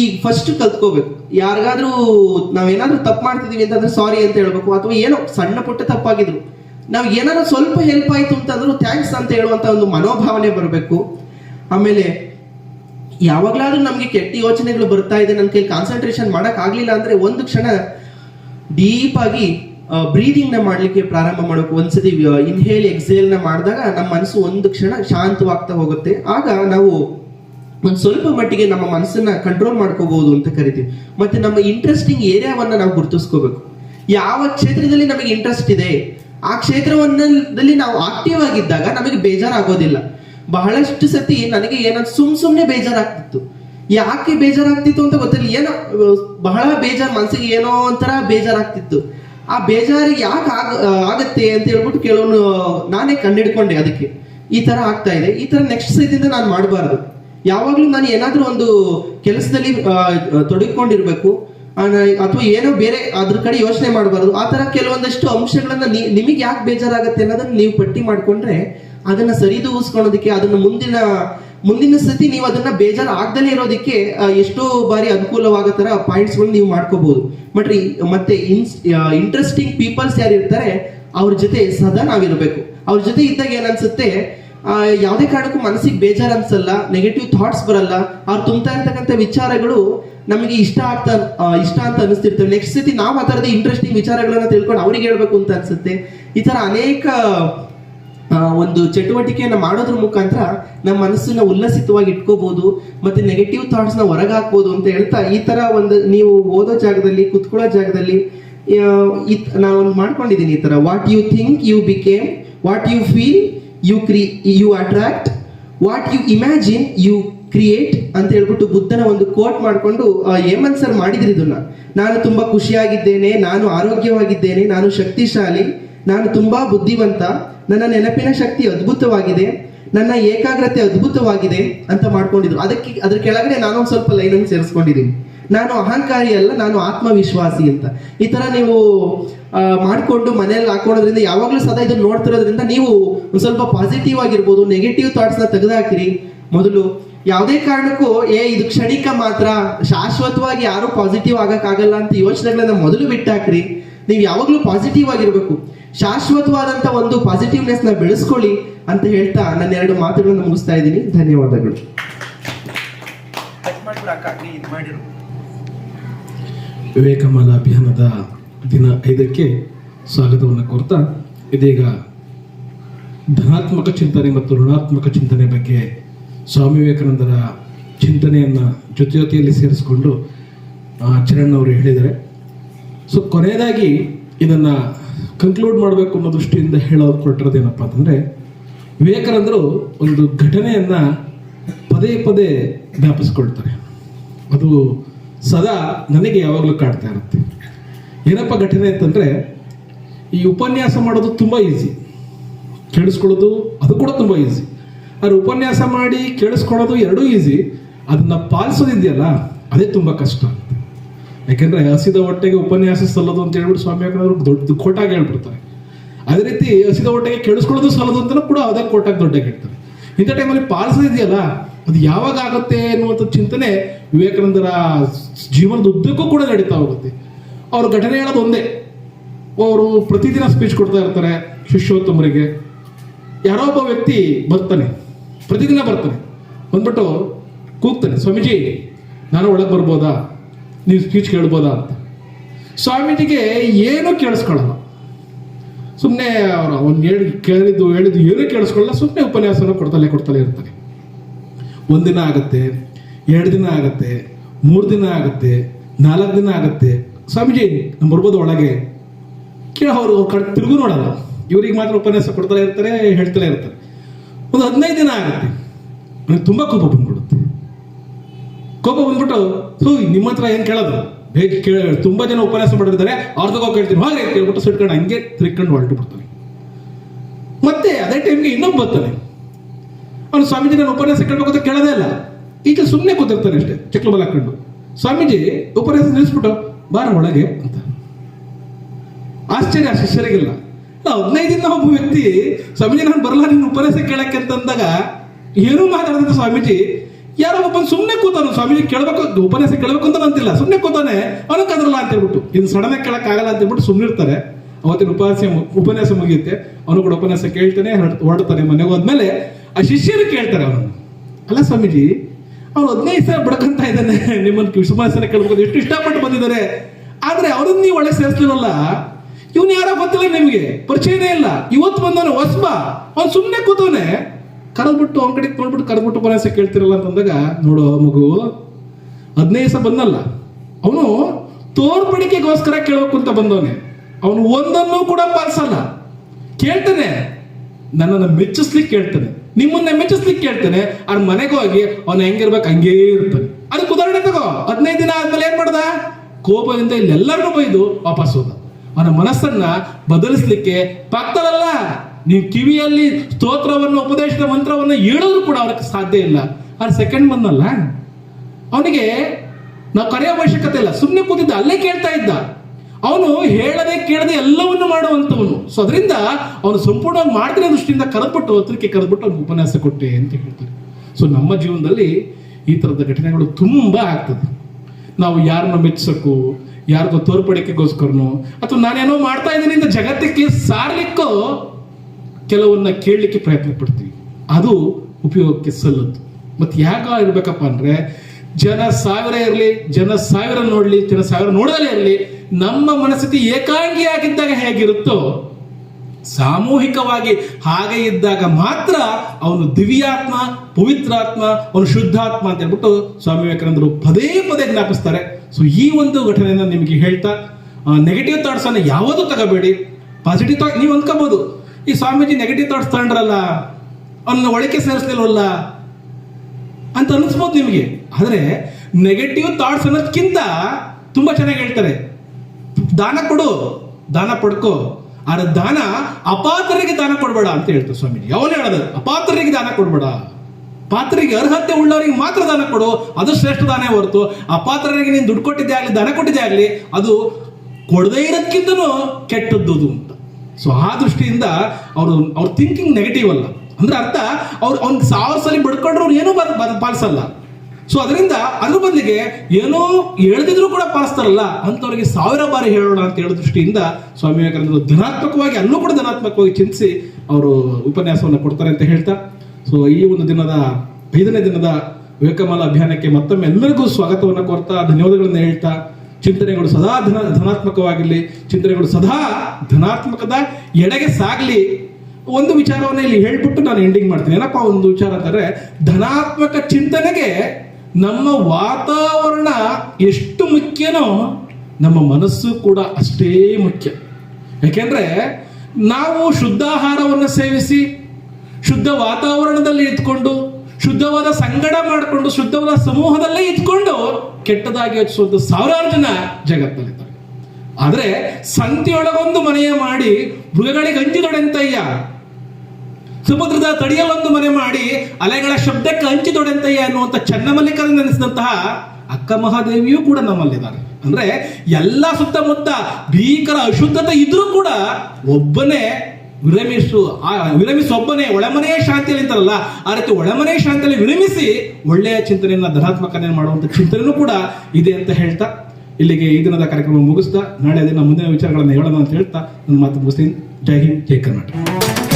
ಈಗ ಫಸ್ಟ್ ಕಲ್ತ್ಕೋಬೇಕು. ಯಾರಿಗಾದ್ರೂ ನಾವೇನಾದ್ರೂ ತಪ್ಪು ಮಾಡ್ತಿದೀವಿ ಅಂತಂದ್ರೆ ಸಾರಿ ಅಂತ ಹೇಳ್ಬೇಕು, ಅಥವಾ ಏನೋ ಸಣ್ಣ ಪುಟ್ಟ ತಪ್ಪಾಗಿದ್ರು. ನಾವು ಏನಾದ್ರು ಸ್ವಲ್ಪ ಹೆಲ್ಪ್ ಆಯ್ತು ಅಂತಂದ್ರು ಥ್ಯಾಂಕ್ಸ್ ಅಂತ ಹೇಳುವಂತ ಒಂದು ಮನೋಭಾವನೆ ಬರಬೇಕು. ಆಮೇಲೆ ಯಾವಾಗ್ಲಾದ್ರೂ ನಮ್ಗೆ ಕೆಟ್ಟ ಯೋಚನೆಗಳು ಬರ್ತಾ ಇದೆ ನನ್ನ ಕೈಲಿ ಕಾನ್ಸಂಟ್ರೇಷನ್ ಮಾಡಕ್ ಆಗ್ಲಿಲ್ಲ ಅಂದ್ರೆ ಒಂದು ಕ್ಷಣ ಡೀಪ್ ಆಗಿ ಬ್ರೀದಿಂಗ್ನ ಮಾಡ್ಲಿಕ್ಕೆ ಪ್ರಾರಂಭ ಮಾಡೋಕೆ ಒಂದ್ಸತಿ ಇನ್ಹೇಲ್ ಎಕ್ಸೇಲ್ನ ಮಾಡಿದಾಗ ನಮ್ಮ ಮನಸ್ಸು ಒಂದು ಕ್ಷಣ ಶಾಂತವಾಗ್ತಾ ಹೋಗುತ್ತೆ. ಆಗ ನಾವು ಒಂದು ಸ್ವಲ್ಪ ಮಟ್ಟಿಗೆ ನಮ್ಮ ಮನಸ್ಸನ್ನ ಕಂಟ್ರೋಲ್ ಮಾಡ್ಕೋಬಹುದು ಅಂತ ಕರಿತೀವಿ. ಮತ್ತೆ ನಮ್ಮ ಇಂಟ್ರೆಸ್ಟಿಂಗ್ ಏರಿಯಾವನ್ನ ನಾವು ಗುರುತಿಸ್ಕೋಬೇಕು. ಯಾವ ಕ್ಷೇತ್ರದಲ್ಲಿ ನಮಗೆ ಇಂಟ್ರೆಸ್ಟ್ ಇದೆ, ಆ ಕ್ಷೇತ್ರವನ್ನಲ್ಲಿ ನಾವು ಆಕ್ಟಿವ್ ಆಗಿದ್ದಾಗ ನಮಗೆ ಬೇಜಾರಾಗೋದಿಲ್ಲ. ಬಹಳಷ್ಟು ಸತಿ ನನಗೆ ಏನಂತ ಸುಮ್ ಸುಮ್ನೆ ಬೇಜಾರಾಗ್ತಿತ್ತು. ಯಾಕೆ ಬೇಜಾರಾಗ್ತಿತ್ತು ಅಂತ ಗೊತ್ತಿಲ್ಲ. ಏನೋ, ಬಹಳ ಬೇಜಾರ್ ಮನಸ್ಸಿಗೆ ಏನೋ ಒಂಥರ ಬೇಜಾರಾಗ್ತಿತ್ತು. ಆ ಬೇಜಾರಿಗೆ ಯಾಕೆ ಆಗ ಆಗತ್ತೆ ಅಂತ ಹೇಳ್ಬಿಟ್ಟು ಕೆಲವೊಂದು ನಾನೇ ಕಂಡಿಡ್ಕೊಂಡೆ ಅದಕ್ಕೆ. ಈ ತರ ಆಗ್ತಾ ಇದೆ. ಈ ತರ ನೆಕ್ಸ್ಟ್ ಸೈದಿಂದ ನಾನು ಮಾಡಬಾರ್ದು. ಯಾವಾಗ್ಲೂ ನಾನು ಏನಾದ್ರೂ ಒಂದು ಕೆಲಸದಲ್ಲಿ ತೊಡಗಿಕೊಂಡಿರ್ಬೇಕು. ಅಥವಾ ಏನೋ ಬೇರೆ ಅದ್ರ ಕಡೆ ಯೋಚನೆ ಮಾಡಬಾರ್ದು. ಆ ತರ ಕೆಲವೊಂದಷ್ಟು ಅಂಶಗಳನ್ನ ನಿಮಗೆ ಯಾಕೆ ಬೇಜಾರಾಗತ್ತೆ ಅನ್ನೋದನ್ನ ನೀವು ಪಟ್ಟಿ ಮಾಡ್ಕೊಂಡ್ರೆ ಅದನ್ನ ಸರಿದೂಗಿಸ್ಕೊಳೋದಕ್ಕೆ ಅದನ್ನ ಮುಂದಿನ ಮುಂದಿನ ಸತಿ ನೀವು ಅದನ್ನ ಬೇಜಾರು ಆಗ್ದಲೇ ಇರೋದಕ್ಕೆ ಎಷ್ಟೋ ಬಾರಿ ಅನುಕೂಲವಾಗೋ ತರ ಪಾಯಿಂಟ್ಸ್ಗಳು ನೀವು ಮಾಡ್ಕೋಬಹುದು ಬಟ್ರಿ ಮತ್ತೆ ಇಂಟ್ರೆಸ್ಟಿಂಗ್ ಪೀಪಲ್ಸ್ ಯಾರು ಇರ್ತಾರೆ, ಅವ್ರ ಜೊತೆ ಸದಾ ನಾವಿರಬೇಕು. ಅವ್ರ ಜೊತೆ ಇದ್ದಾಗ ಏನನ್ಸುತ್ತೆ ಯಾವುದೇ ಕಾರಣಕ್ಕೂ ಮನಸ್ಸಿಗೆ ಬೇಜಾರು ಅನ್ಸಲ್ಲ ನೆಗೆಟಿವ್ ಥಾಟ್ಸ್ ಬರಲ್ಲ, ಅವ್ರು ತುಂಬ್ತಾ ಇರ್ತಕ್ಕಂಥ ವಿಚಾರಗಳು ನಮಗೆ ಇಷ್ಟ ಆಗ್ತಾ ಇಷ್ಟ ಅಂತ ಅನಿಸ್ತಿರ್ತವೆ. ನೆಕ್ಸ್ಟ್ ಸತಿ ನಾವು ಆ ಥರದ ಇಂಟ್ರೆಸ್ಟಿಂಗ್ ವಿಚಾರಗಳನ್ನ ತಿಳ್ಕೊಂಡು ಅವ್ರಿಗೆ ಹೇಳ್ಬೇಕು ಅಂತ ಅನ್ಸುತ್ತೆ. ಈ ಥರ ಅನೇಕ ಒಂದು ಚಟುವಟಿಕೆಯನ್ನ ಮಾಡೋದ್ರ ಮುಖಾಂತರ ನಮ್ಮ ಮನಸ್ಸನ್ನ ಉಲ್ಲಸಿತವಾಗಿ ಇಟ್ಕೋಬಹುದು ಮತ್ತೆ ನೆಗೆಟಿವ್ ಥಾಟ್ಸ್ನ ಹೊರಗೆ ಹಾಕ್ಬೋದು ಅಂತ ಹೇಳ್ತಾ ಈ ತರ ಒಂದು ನೀವು ಓದೋ ಜಾಗದಲ್ಲಿ, ಕುತ್ಕೊಳ್ಳೋ ಜಾಗದಲ್ಲಿ ನಾನು ಒಂದು ಮಾಡ್ಕೊಂಡಿದ್ದೀನಿ ಈ ತರ. What you think you became what you feel you ಕ್ರಿ you attract what you imagine you create ಅಂತ ಹೇಳ್ಬಿಟ್ಟು ಬುದ್ಧನ ಒಂದು ಕೋಟ್ ಮಾಡಿಕೊಂಡು ಹೇಮಂತ್ ಸರ್ ಮಾಡಿದ್ರಿ ಇದನ್ನ. ನಾನು ತುಂಬಾ ಖುಷಿಯಾಗಿದ್ದೇನೆ, ನಾನು ಆರೋಗ್ಯವಾಗಿದ್ದೇನೆ, ನಾನು ಶಕ್ತಿಶಾಲಿ ನಾನು ತುಂಬಾ ಬುದ್ಧಿವಂತ, ನನ್ನ ನೆನಪಿನ ಶಕ್ತಿ ಅದ್ಭುತವಾಗಿದೆ, ನನ್ನ ಏಕಾಗ್ರತೆ ಅದ್ಭುತವಾಗಿದೆ ಅಂತ ಮಾಡ್ಕೊಂಡಿದ್ರು. ಅದಕ್ಕೆ, ಅದ್ರ ಕೆಳಗಡೆ ನಾನೊಂದು ಸ್ವಲ್ಪ ಲೈನ್ ಅನ್ನು ಸೇರಿಸ್ಕೊಂಡಿದ್ದೀನಿ. ನಾನು ಅಹಂಕಾರಿ ಅಲ್ಲ, ನಾನು ಆತ್ಮವಿಶ್ವಾಸಿ ಅಂತ. ಈ ತರ ನೀವು ಮಾಡಿಕೊಂಡು ಮನೆಯಲ್ಲಿ ಹಾಕೊಳ್ಳೋದ್ರಿಂದ, ಯಾವಾಗಲೂ ಸದಾ ಇದನ್ನ ನೋಡ್ತಿರೋದ್ರಿಂದ ನೀವು ಒಂದು ಸ್ವಲ್ಪ ಪಾಸಿಟಿವ್ ಆಗಿರ್ಬೋದು ನೆಗೆಟಿವ್ ಥಾಟ್ಸ್ ತೆಗೆದಾಕಿರಿ. ಮೊದಲು ಯಾವುದೇ ಕಾರಣಕ್ಕೂ, ಏ, ಇದು ಕ್ಷಣಿಕ ಮಾತ್ರ, ಶಾಶ್ವತವಾಗಿ ಯಾರು ಪಾಸಿಟಿವ್ ಆಗಕ್ಕಾಗಲ್ಲ ಅಂತ ಯೋಚನೆಗಳನ್ನ ಮೊದಲು ಬಿಟ್ಟಾಕ್ರಿ. ನೀವು ಯಾವಾಗಲೂ ಪಾಸಿಟಿವ್ ಆಗಿರ್ಬೇಕು. ಶಾಶ್ವತವಾದಂತ ಒಂದು ಪಾಸಿಟಿವ್ನೆಸ್ನ ಬೆಳೆಸ್ಕೊಳ್ಳಿ ಅಂತ ಹೇಳ್ತಾ ನನ್ನ ಎರಡು ಮಾತುಗಳನ್ನು ಮುಗಿಸ್ತಾ ಇದ್ದೀನಿ. ಧನ್ಯವಾದಗಳು. ವಿವೇಕಮಾಲ ಅಭಿಯಾನದ ದಿನ ಐದಕ್ಕೆ ಸ್ವಾಗತವನ್ನು ಕೋರ್ತಾ ಇದೀಗ ಧನಾತ್ಮಕ ಚಿಂತನೆ ಮತ್ತು ಋಣಾತ್ಮಕ ಚಿಂತನೆ ಬಗ್ಗೆ ಸ್ವಾಮಿ ವಿವೇಕಾನಂದರ ಚಿಂತನೆಯನ್ನು ಜೊತೆ ಜೊತೆಯಲ್ಲಿ ಸೇರಿಸಿಕೊಂಡು ಆ, ಚರಣ್ ಅವರು ಹೇಳಿದ್ದಾರೆ. ಸೊ ಕೊನೆಯದಾಗಿ ಇದನ್ನು ಕನ್ಕ್ಲೂಡ್ ಮಾಡಬೇಕು ಅನ್ನೋ ದೃಷ್ಟಿಯಿಂದ ಹೇಳೋದು ಕೊಟ್ಟಿರೋದೇನಪ್ಪ ಅಂತಂದರೆ, ವಿವೇಕಾನಂದರು ಒಂದು ಘಟನೆಯನ್ನು ಪದೇ ಪದೇ ಜ್ಞಾಪಿಸ್ಕೊಳ್ತಾರೆ. ಅದು ಸದಾ ನನಗೆ ಯಾವಾಗಲೂ ಕಾಡ್ತಾ ಇರುತ್ತೆ. ಏನಪ್ಪ ಘಟನೆ ಅಂತಂದರೆ, ಈ ಉಪನ್ಯಾಸ ಮಾಡೋದು ತುಂಬ ಈಸಿ ಕೇಳಿಸ್ಕೊಳ್ಳೋದು ಅದು ಕೂಡ ತುಂಬ ಈಸಿ ಆದರೆ ಉಪನ್ಯಾಸ ಮಾಡಿ ಕೇಳಿಸ್ಕೊಳ್ಳೋದು ಎರಡೂ ಈಸಿ ಅದನ್ನು ಪಾಲಿಸೋದಿದೆಯಲ್ಲ ಅದೇ ತುಂಬ ಕಷ್ಟ. ಯಾಕೆಂದ್ರೆ ಹಸಿದ ಹೊಟ್ಟೆಗೆ ಉಪನ್ಯಾಸ ಸಲ್ಲದು ಅಂತ ಹೇಳ್ಬಿಟ್ಟು ಸ್ವಾಮಿ ಅವರು ದೊಡ್ಡ ಕೋಟಾಗಿ ಹೇಳ್ಬಿಡ್ತಾರೆ. ಅದೇ ರೀತಿ ಹಸಿದ ಹೊಟ್ಟೆಗೆ ಕೇಳಿಸ್ಕೊಳ್ಳೋದು ಸಲ್ಲದು ಅಂತ ಕೂಡ ಅದೇ ಕೋಟಾಗಿ ದೊಡ್ಡ ಹೇಳ್ತಾರೆ. ಇಂಥ ಟೈಮಲ್ಲಿ ಪಾಲಿಸೋದಿದೆಯಲ್ಲ ಅದು ಯಾವಾಗ ಆಗುತ್ತೆ ಅನ್ನುವಂಥ ಚಿಂತನೆ ವಿವೇಕಾನಂದರ ಜೀವನದ ಉದ್ದಕ್ಕೂ ಕೂಡ ನಡೀತಾ ಹೋಗುತ್ತೆ. ಅವ್ರ ಘಟನೆ ಹೇಳೋದು ಒಂದೇ. ಅವರು ಪ್ರತಿದಿನ ಸ್ಪೀಚ್ ಕೊಡ್ತಾ ಇರ್ತಾರೆ ಶಿಷ್ಯೋತ್ತಮರಿಗೆ. ಯಾರೋ ಒಬ್ಬ ವ್ಯಕ್ತಿ ಬರ್ತಾನೆ, ಪ್ರತಿದಿನ ಬರ್ತಾನೆ. ಬಂದ್ಬಿಟ್ಟು ಕೂಗ್ತಾನೆ, ಸ್ವಾಮೀಜಿ, ನಾನು ಒಳಗೆ ಬರ್ಬೋದಾ? ನೀವು ಸ್ಪೀಚ್ ಕೇಳ್ಬೋದಾ ಅಂತ. ಸ್ವಾಮೀಜಿಗೆ ಏನೂ ಕೇಳಿಸ್ಕೊಳ್ಳಲ್ಲ ಸುಮ್ಮನೆ ಅವರು ಅವ್ನು ಹೇಳಿ ಕೇಳಿದ್ದು, ಹೇಳಿದ್ದು ಏನೂ ಕೇಳಿಸ್ಕೊಳ್ಳಲ್ಲ ಸುಮ್ಮನೆ ಉಪನ್ಯಾಸನ ಕೊಡ್ತಲೇ ಕೊಡ್ತಲೇ ಇರ್ತಾನೆ ಒಂದಿನ ಆಗುತ್ತೆ, ಎರಡು ದಿನ ಆಗುತ್ತೆ, ಮೂರು ದಿನ ಆಗುತ್ತೆ, ನಾಲ್ಕು ದಿನ ಆಗುತ್ತೆ. ಸ್ವಾಮೀಜಿ ನಮ್ಮ ಬರ್ಬೋದು ಒಳಗೆ. ಕೇಳ ಅವರು ಕಡೆ ತಿರುಗು ನೋಡಲ್ಲ. ಇವ್ರಿಗೆ ಮಾತ್ರ ಉಪನ್ಯಾಸ ಕೊಡ್ತಲೇ ಇರ್ತಾರೆ, ಹೇಳ್ತಲೇ ಇರ್ತಾರೆ. ಒಂದು ಹದಿನೈದು ದಿನ ಆಗುತ್ತೆ. ನನಗೆ ತುಂಬ ಕೋಪ ಕೋಪ ಬಂದ್ಬಿಟ್ಟು ಹೂ ನಿಮ್ಮ ಹತ್ರ ಏನು ಕೇಳೋದು? ಬೇಗ ಕೇಳ, ತುಂಬ ಜನ ಉಪನ್ಯಾಸ ಮಾಡಿರ್ತಾರೆ. ಅವ್ರದಾಗ ಕೇಳ್ತೀನಿ. ಹಾಗೆ ಕೇಳ್ಬಿಟ್ಟು ಸಿಟ್ಕೊಂಡು ಹಂಗೆ ತಿರ್ಕೊಂಡು ಹೊರಟು ಬಿಡ್ತಾನೆ. ಮತ್ತೆ ಅದೇ ಟೈಮ್ಗೆ ಇನ್ನೊಬ್ಬ ಬರ್ತಾನೆ. ಅವನು ಸ್ವಾಮೀಜಿ, ನಾನು ಉಪನ್ಯಾಸ ಕೇಳಬೇಕು ಅಂತ ಕೇಳೋದೇ ಇಲ್ಲ. ಈಗ ಸುಮ್ಮನೆ ಕೂತಿರ್ತಾನೆ ಅಷ್ಟೇ ಚಕ್ಲಬಲ್ ಹಾಕೊಂಡು. ಸ್ವಾಮೀಜಿ, ಉಪನ್ಯಾಸ ನಿಲ್ಲಿಸ್ಬಿಟ್ಟು ಬಾರ ಒಳಗೆ, ಅಂತ. ಆಶ್ಚರ್ಯ, ಶಿಷ್ಯರಿಗಿಲ್ಲ. ಹದಿನೈದಿಂದ ಒಬ್ಬ ವ್ಯಕ್ತಿ, ಸ್ವಾಮೀಜಿ, ನಾನು ಬರಲ್ಲ ನಿನ್ನ ಉಪನ್ಯಾಸ ಕೇಳಕ್ಕೆ, ಅಂತ ಅಂದಾಗ, ಏನೂ ಮಾತಾಡದಂತ ಸ್ವಾಮೀಜಿ ಯಾರೋ ಒಬ್ಬ ಸುಮ್ಮನೆ ಕೂತಾನು. ಸ್ವಾಮಿ ಕೇಳಬೇಕು ಉಪನ್ಯಾಸ ಕೇಳಬೇಕು ಅಂತ ಅಂತಿಲ್ಲ ಸುಮ್ಮನೆ ಕೂತಾನೆ. ಅವನು ಕದ್ರಲ್ಲ ಅಂತ ಹೇಳ್ಬಿಟ್ಟು. ಇನ್ನು ಸಡನ್ ಕೇಳಕ್ಕಾಗಲ್ಲ ಅಂತ ಹೇಳ್ಬಿಟ್ಟು ಸುಮ್ಮನೆ ಇರ್ತಾರೆ. ಅವತ್ತಿನ ಉಪನ್ಯಾಸ ಉಪನ್ಯಾಸ ಮುಗಿಯುತ್ತೆ. ಅವನು ಕೂಡ ಉಪನ್ಯಾಸ ಕೇಳ್ತಾನೆ ಹೊರಡ್ತಾನೆ ಮನೆಗೆ ಹೋದ್ಮೇಲೆ ಆ ಶಿಷ್ಯರು ಕೇಳ್ತಾರೆ ಅವನು. ಅಲ್ಲ ಸ್ವಾಮೀಜಿ, ಅವ್ನು ಹದಿನೈದು ಸಾವಿರ ಬಡ್ಕಂತ ಇದ್ದಾನೆ. ನಿಮ್ಮನ್ನು ವಿಶ್ವಾಸನ ಕೇಳ್ಬೇಕು. ಎಷ್ಟು ಇಷ್ಟಪಟ್ಟು ಬಂದಿದ್ದಾರೆ. ಆದ್ರೆ ಅವ್ರನ್ನ ನೀವು ಒಳಗೆ ಸೇರಿಸ್ಲಿಲ್ಲ ಇವನು ಯಾರೋ ಗೊತ್ತಿಲ್ಲ ನಿಮಗೆ. ಪರಿಚಯನೇ ಇಲ್ಲ. ಇವತ್ತು ಬಂದವನು ಹೊಸ್ಬ. ಅವ್ನು ಸುಮ್ಮನೆ ಕೂತವನೆ. ಕರೆದ್ಬಿಟ್ಟು ಅವ್ನ ಕಡೆ ನೋಡ್ಬಿಟ್ಟು ಕರೆದ್ಬಿಟ್ಟು ಉಪನ್ಯಾಸ ಕೇಳ್ತಿರಲ್ಲ ಅಂತಂದಾಗ, ನೋಡು ಮಗು, ಹದಿನೈದು ಸಹ ಬಂದಲ್ಲ, ಅವನು ತೋರ್ಪಡಿಕೆಗೋಸ್ಕರ ಕೇಳಬೇಕು ಅಂತ ಬಂದವನೇ. ಅವನು ಒಂದನ್ನು ಕೂಡ ಪಾಲಿಸಲ್ಲ. ಕೇಳ್ತಾನೆ. ನನ್ನನ್ನು ಮೆಚ್ಚಿಸ್ಲಿಕ್ಕೆ ಕೇಳ್ತಾನೆ. ನಿಮ್ಮನ್ನ ಮೆಚ್ಚಿಸ್ಲಿಕ್ಕೆ ಕೇಳ್ತಾನೆ. ಅವ್ನ ಮನೆಗೆ ಹೋಗಿ ಅವನು ಹೆಂಗಿರ್ಬೇಕು ಹಂಗೇ ಇರ್ತಾನೆ. ಅದಕ್ಕೆ ಉದಾಹರಣೆ ತಗೋ. ಹದಿನೈದು ದಿನ ಆದ್ಮೇಲೆ ಏನ್ ಮಾಡ್ದ? ಕೋಪದಿಂದ ಇಲ್ಲೆಲ್ಲರನ್ನೂ ಬೈದು ವಾಪಸ್ ಹೋದ. ಅವನ ಮನಸ್ಸನ್ನ ಬದಲಿಸ್ಲಿಕ್ಕೆ ಪಕ್ಕದಲ್ಲ ನೀವು ಕಿವಿಯಲ್ಲಿ ಸ್ತೋತ್ರವನ್ನು, ಉಪದೇಶದ ಮಂತ್ರವನ್ನು ಹೇಳಿದ್ರು ಕೂಡ ಅವ್ರಿಗೆ ಸಾಧ್ಯ ಇಲ್ಲ. ಆ ಸೆಕೆಂಡ್ ಬಂದಲ್ಲ. ಅವನಿಗೆ, ನಾವು ಕರೆಯೋ ಅವಶ್ಯಕತೆ ಇಲ್ಲ. ಸುಮ್ಮನೆ ಕೂತಿದ್ದ, ಅಲ್ಲೇ ಕೇಳ್ತಾ ಇದ್ದ. ಅವನು ಹೇಳದೆ ಕೇಳದೆ ಎಲ್ಲವನ್ನು ಮಾಡುವಂಥವನು. ಸೊ ಅದರಿಂದ ಅವನು ಸಂಪೂರ್ಣವಾಗಿ ಮಾಡ್ತಿರೋ ದೃಷ್ಟಿಯಿಂದ ಕರೆದ್ಬಿಟ್ಟು, ಹತ್ರಕ್ಕೆ ಕರೆದ್ಬಿಟ್ಟು ಅವ್ನಿಗೆ ಉಪನ್ಯಾಸ ಕೊಟ್ಟೆ ಅಂತ ಹೇಳ್ತಾರೆ. ಸೊ ನಮ್ಮ ಜೀವನದಲ್ಲಿ ಈ ಥರದ ಘಟನೆಗಳು ತುಂಬ ಆಗ್ತದೆ. ನಾವು ಯಾರನ್ನ ಮೆಚ್ಚಿಸೋಕ್ಕೂ ಯಾರಿಗೋ ತೋರ್ಪಡಿಕೆಗೋಸ್ಕರನು, ಅಥವಾ ನಾನೇನೋ ಮಾಡ್ತಾ ಇದ್ದೀನಿ ಅಂತ ಜಗತ್ತಿಗೆ ಸಾರ್ಲಿಕ್ಕೋ ಕೆಲವನ್ನ ಕೇಳಲಿಕ್ಕೆ ಪ್ರಯತ್ನ ಪಡ್ತೀವಿ. ಅದು ಉಪಯೋಗಕ್ಕೆ ಸಲ್ಲದ್ದು ಮತ್ತೆ ಯಾಕ ಇರ್ಬೇಕಪ್ಪ ಅಂದ್ರೆ, ಜನ ಸಾವಿರ ಇರಲಿ, ಜನ ಸಾವಿರ ನೋಡಲಿ, ಜನ ಸಾವಿರ ನೋಡಲೇ ಇರಲಿ, ನಮ್ಮ ಮನಸ್ಥಿತಿ ಏಕಾಂಗಿಯಾಗಿದ್ದಾಗ ಹೇಗಿರುತ್ತೋ, ಸಾಮೂಹಿಕವಾಗಿ ಹಾಗೆ ಇದ್ದಾಗ ಮಾತ್ರ ಅವನು ದಿವ್ಯಾತ್ಮ, ಪವಿತ್ರಾತ್ಮ, ಅವನು ಶುದ್ಧಾತ್ಮ ಅಂತ ಹೇಳ್ಬಿಟ್ಟು ಸ್ವಾಮಿ ವಿವೇಕಾನಂದರು ಪದೇ ಪದೇ ಜ್ಞಾಪಿಸ್ತಾರೆ. ಸೊ ಈ ಒಂದು ಘಟನೆಯನ್ನು ನಿಮಗೆ ಹೇಳ್ತಾ ನೆಗೆಟಿವ್ ಥಾಟ್ಸ್ ಅನ್ನು ಯಾವುದು ತಗೋಬೇಡಿ. ಪಾಸಿಟಿವ್ ಥಾಟ್ ನೀವು ಅನ್ಕೋಬಹುದು ಈ ಸ್ವಾಮೀಜಿ ನೆಗೆಟಿವ್ ಥಾಟ್ಸ್ ತಗೊಂಡ್ರಲ್ಲ ಅವನ್ನ ಒಳಕೆ ಸೇರಿಸ್ಲಿಲ್ವಲ್ಲ ಅಂತ ಅನ್ನಿಸ್ಬೋದು ನಿಮಗೆ. ಆದರೆ ನೆಗೆಟಿವ್ ಥಾಟ್ಸ್ ಅನ್ನೋದಕ್ಕಿಂತ ತುಂಬ ಚೆನ್ನಾಗಿ ಹೇಳ್ತಾರೆ. ದಾನ ಕೊಡು, ದಾನ ಪಡ್ಕೋ. ಆದ್ರೆ ದಾನ ಅಪಾತ್ರರಿಗೆ ದಾನ ಕೊಡಬೇಡ ಅಂತ ಹೇಳ್ತಾರೆ ಸ್ವಾಮೀಜಿ. ಅವನು ಹೇಳೋದು, ಅಪಾತ್ರರಿಗೆ ದಾನ ಕೊಡಬೇಡ. ಪಾತ್ರರಿಗೆ ಅರ್ಹತೆ ಉಳ್ಳವರಿಗೆ ಮಾತ್ರ ದಾನ ಕೊಡು. ಅದು ಶ್ರೇಷ್ಠ ದಾನೇ ಹೊರತು. ಅಪಾತ್ರರಿಗೆ ನೀನು ದುಡ್ಡು ಕೊಟ್ಟಿದ್ದೆ ಆಗಲಿ, ದಾನ ಕೊಟ್ಟಿದ್ದೆ ಆಗಲಿ, ಅದು ಕೊಡದೇ ಇರೋದಕ್ಕಿಂತನೂ ಕೆಟ್ಟದ್ದು ಅಂತ. ಸೊ ಆ ದೃಷ್ಟಿಯಿಂದ ಅವರು, ಅವ್ರ ಥಿಂಕಿಂಗ್ ನೆಗೆಟಿವ್ ಅಲ್ಲ. ಅಂದ್ರೆ ಅರ್ಥ, ಅವ್ರು ಅವ್ನಿಗೆ ಸಾವಿರ ಸಲ ಬಡ್ಕೊಂಡ್ರೆ ಅವ್ರು ಏನೂ ಬದ್- ಪಾಲಿಸಲ್ಲ. ಸೊ ಅದರಿಂದ ಅದ್ರ ಬದಲಿಗೆ ಏನೋ ಹೇಳ್ದಿದ್ರು ಕೂಡ ಪಾಲಿಸ್ತಾರಲ್ಲ, ಅಂಥವ್ರಿಗೆ ಸಾವಿರ ಬಾರಿ ಹೇಳೋಣ ಅಂತ ಹೇಳೋ ದೃಷ್ಟಿಯಿಂದ ಸ್ವಾಮಿ ವಿವೇಕಾನಂದರು ಧನಾತ್ಮಕವಾಗಿ, ಅಲ್ಲೂ ಕೂಡ ಧನಾತ್ಮಕವಾಗಿ ಚಿಂತಿಸಿ ಅವರು ಉಪನ್ಯಾಸವನ್ನು ಕೊಡ್ತಾರೆ ಅಂತ ಹೇಳ್ತಾ. ಸೊ ಈ ಒಂದು ದಿನದ, ಐದನೇ ದಿನದ ವಿವೇಕಮಾಲ ಅಭಿಯಾನಕ್ಕೆ ಮತ್ತೊಮ್ಮೆ ಎಲ್ಲರಿಗೂ ಸ್ವಾಗತವನ್ನು ಕೋರ್ತಾ, ಧನ್ಯವಾದಗಳನ್ನು ಹೇಳ್ತಾ. ಚಿಂತನೆಗಳು ಸದಾ ಧನ, ಧನಾತ್ಮಕವಾಗಿರಲಿ, ಚಿಂತನೆಗಳು ಸದಾ ಧನಾತ್ಮಕದ ಎಡೆಗೆ ಸಾಗಲಿ. ಒಂದು ವಿಚಾರವನ್ನ ಇಲ್ಲಿ ಹೇಳ್ಬಿಟ್ಟು ನಾನು ಎಂಡಿಂಗ್ ಮಾಡ್ತೀನಿ. ಏನಪ್ಪ ಒಂದು ವಿಚಾರ ಅಂತಂದ್ರೆ, ಧನಾತ್ಮಕ ಚಿಂತನೆಗೆ ನಮ್ಮ ವಾತಾವರಣ ಎಷ್ಟು ಮುಖ್ಯನೋ ನಮ್ಮ ಮನಸ್ಸು ಕೂಡ ಅಷ್ಟೇ ಮುಖ್ಯ. ಯಾಕೆಂದ್ರೆ, ನಾವು ಶುದ್ಧ ಆಹಾರವನ್ನು ಸೇವಿಸಿ, ಶುದ್ಧ ವಾತಾವರಣದಲ್ಲಿ ಇದ್ಕೊಂಡು ಶುದ್ಧವಾದ ಸಂಗಡ ಮಾಡಿಕೊಂಡು, ಶುದ್ಧವಾದ ಸಮೂಹದಲ್ಲೇ ಇದ್ಕೊಂಡು ಕೆಟ್ಟದಾಗಿ ಯೋಚಿಸುವಂತ ಸಾವಿರಾರು ಜನ ಜಗತ್ತಲ್ಲಿದ್ದಾರೆ ಆದ್ರೆ ಸಂತೆಯೊಳಗೊಂದು ಮನೆಯ ಮಾಡಿ ಮೃಗಗಳಿಗೆ ಅಂಜಿದೊಡೆಂತಯ್ಯ ಸಮುದ್ರದ ತಡಿಯಲೊಂದು ಮನೆ ಮಾಡಿ ಅಲೆಗಳ ಶಬ್ದಕ್ಕೆ ಹಂಚಿದೊಡೆಂತಯ್ಯ ಅನ್ನುವಂಥ ಚನ್ನಮಲ್ಲಿಕನ ನೆನೆಸಿದಂತಹ ಅಕ್ಕ ಮಹಾದೇವಿಯೂ ಕೂಡ ನಮ್ಮಲ್ಲಿದ್ದಾರೆ. ಅಂದ್ರೆ ಎಲ್ಲ ಸುತ್ತಮುತ್ತ ಭೀಕರ ಅಶುದ್ಧತೆ ಇದ್ರೂ ಕೂಡ ಒಬ್ಬನೇ ವಿರಮಿಸು, ಆ ವಿರಮಿಸಿ ಒಬ್ಬನೇ, ಒಳಮನೆಯ ಶಾಂತಿಯಲ್ಲಿ ಅಂತಾರಲ್ಲ ಆ ರೀತಿ ಒಳಮನೆಯ ಶಾಂತಿಯಲ್ಲಿ ವಿರಮಿಸಿ ಒಳ್ಳೆಯ ಚಿಂತನೆಯನ್ನ ಧನಾತ್ಮಕನೇ ಮಾಡುವಂತ ಚಿಂತನೆಯೂ ಕೂಡ ಇದೆ ಅಂತ ಹೇಳ್ತಾ, ಇಲ್ಲಿಗೆ ಈ ದಿನದ ಕಾರ್ಯಕ್ರಮ ಮುಗಿಸ್ತಾ, ನಾಳೆ ದಿನ ಮುಂದಿನ ವಿಚಾರಗಳನ್ನು ಹೇಳೋಣ ಅಂತ ಹೇಳ್ತಾ, ನನ್ನ ಮಾತು ಮುಗಿಸ್ತೀನಿ. ಜೈ ಹಿಂದ್, ಜೈ ಕರ್ನಾಟಕ.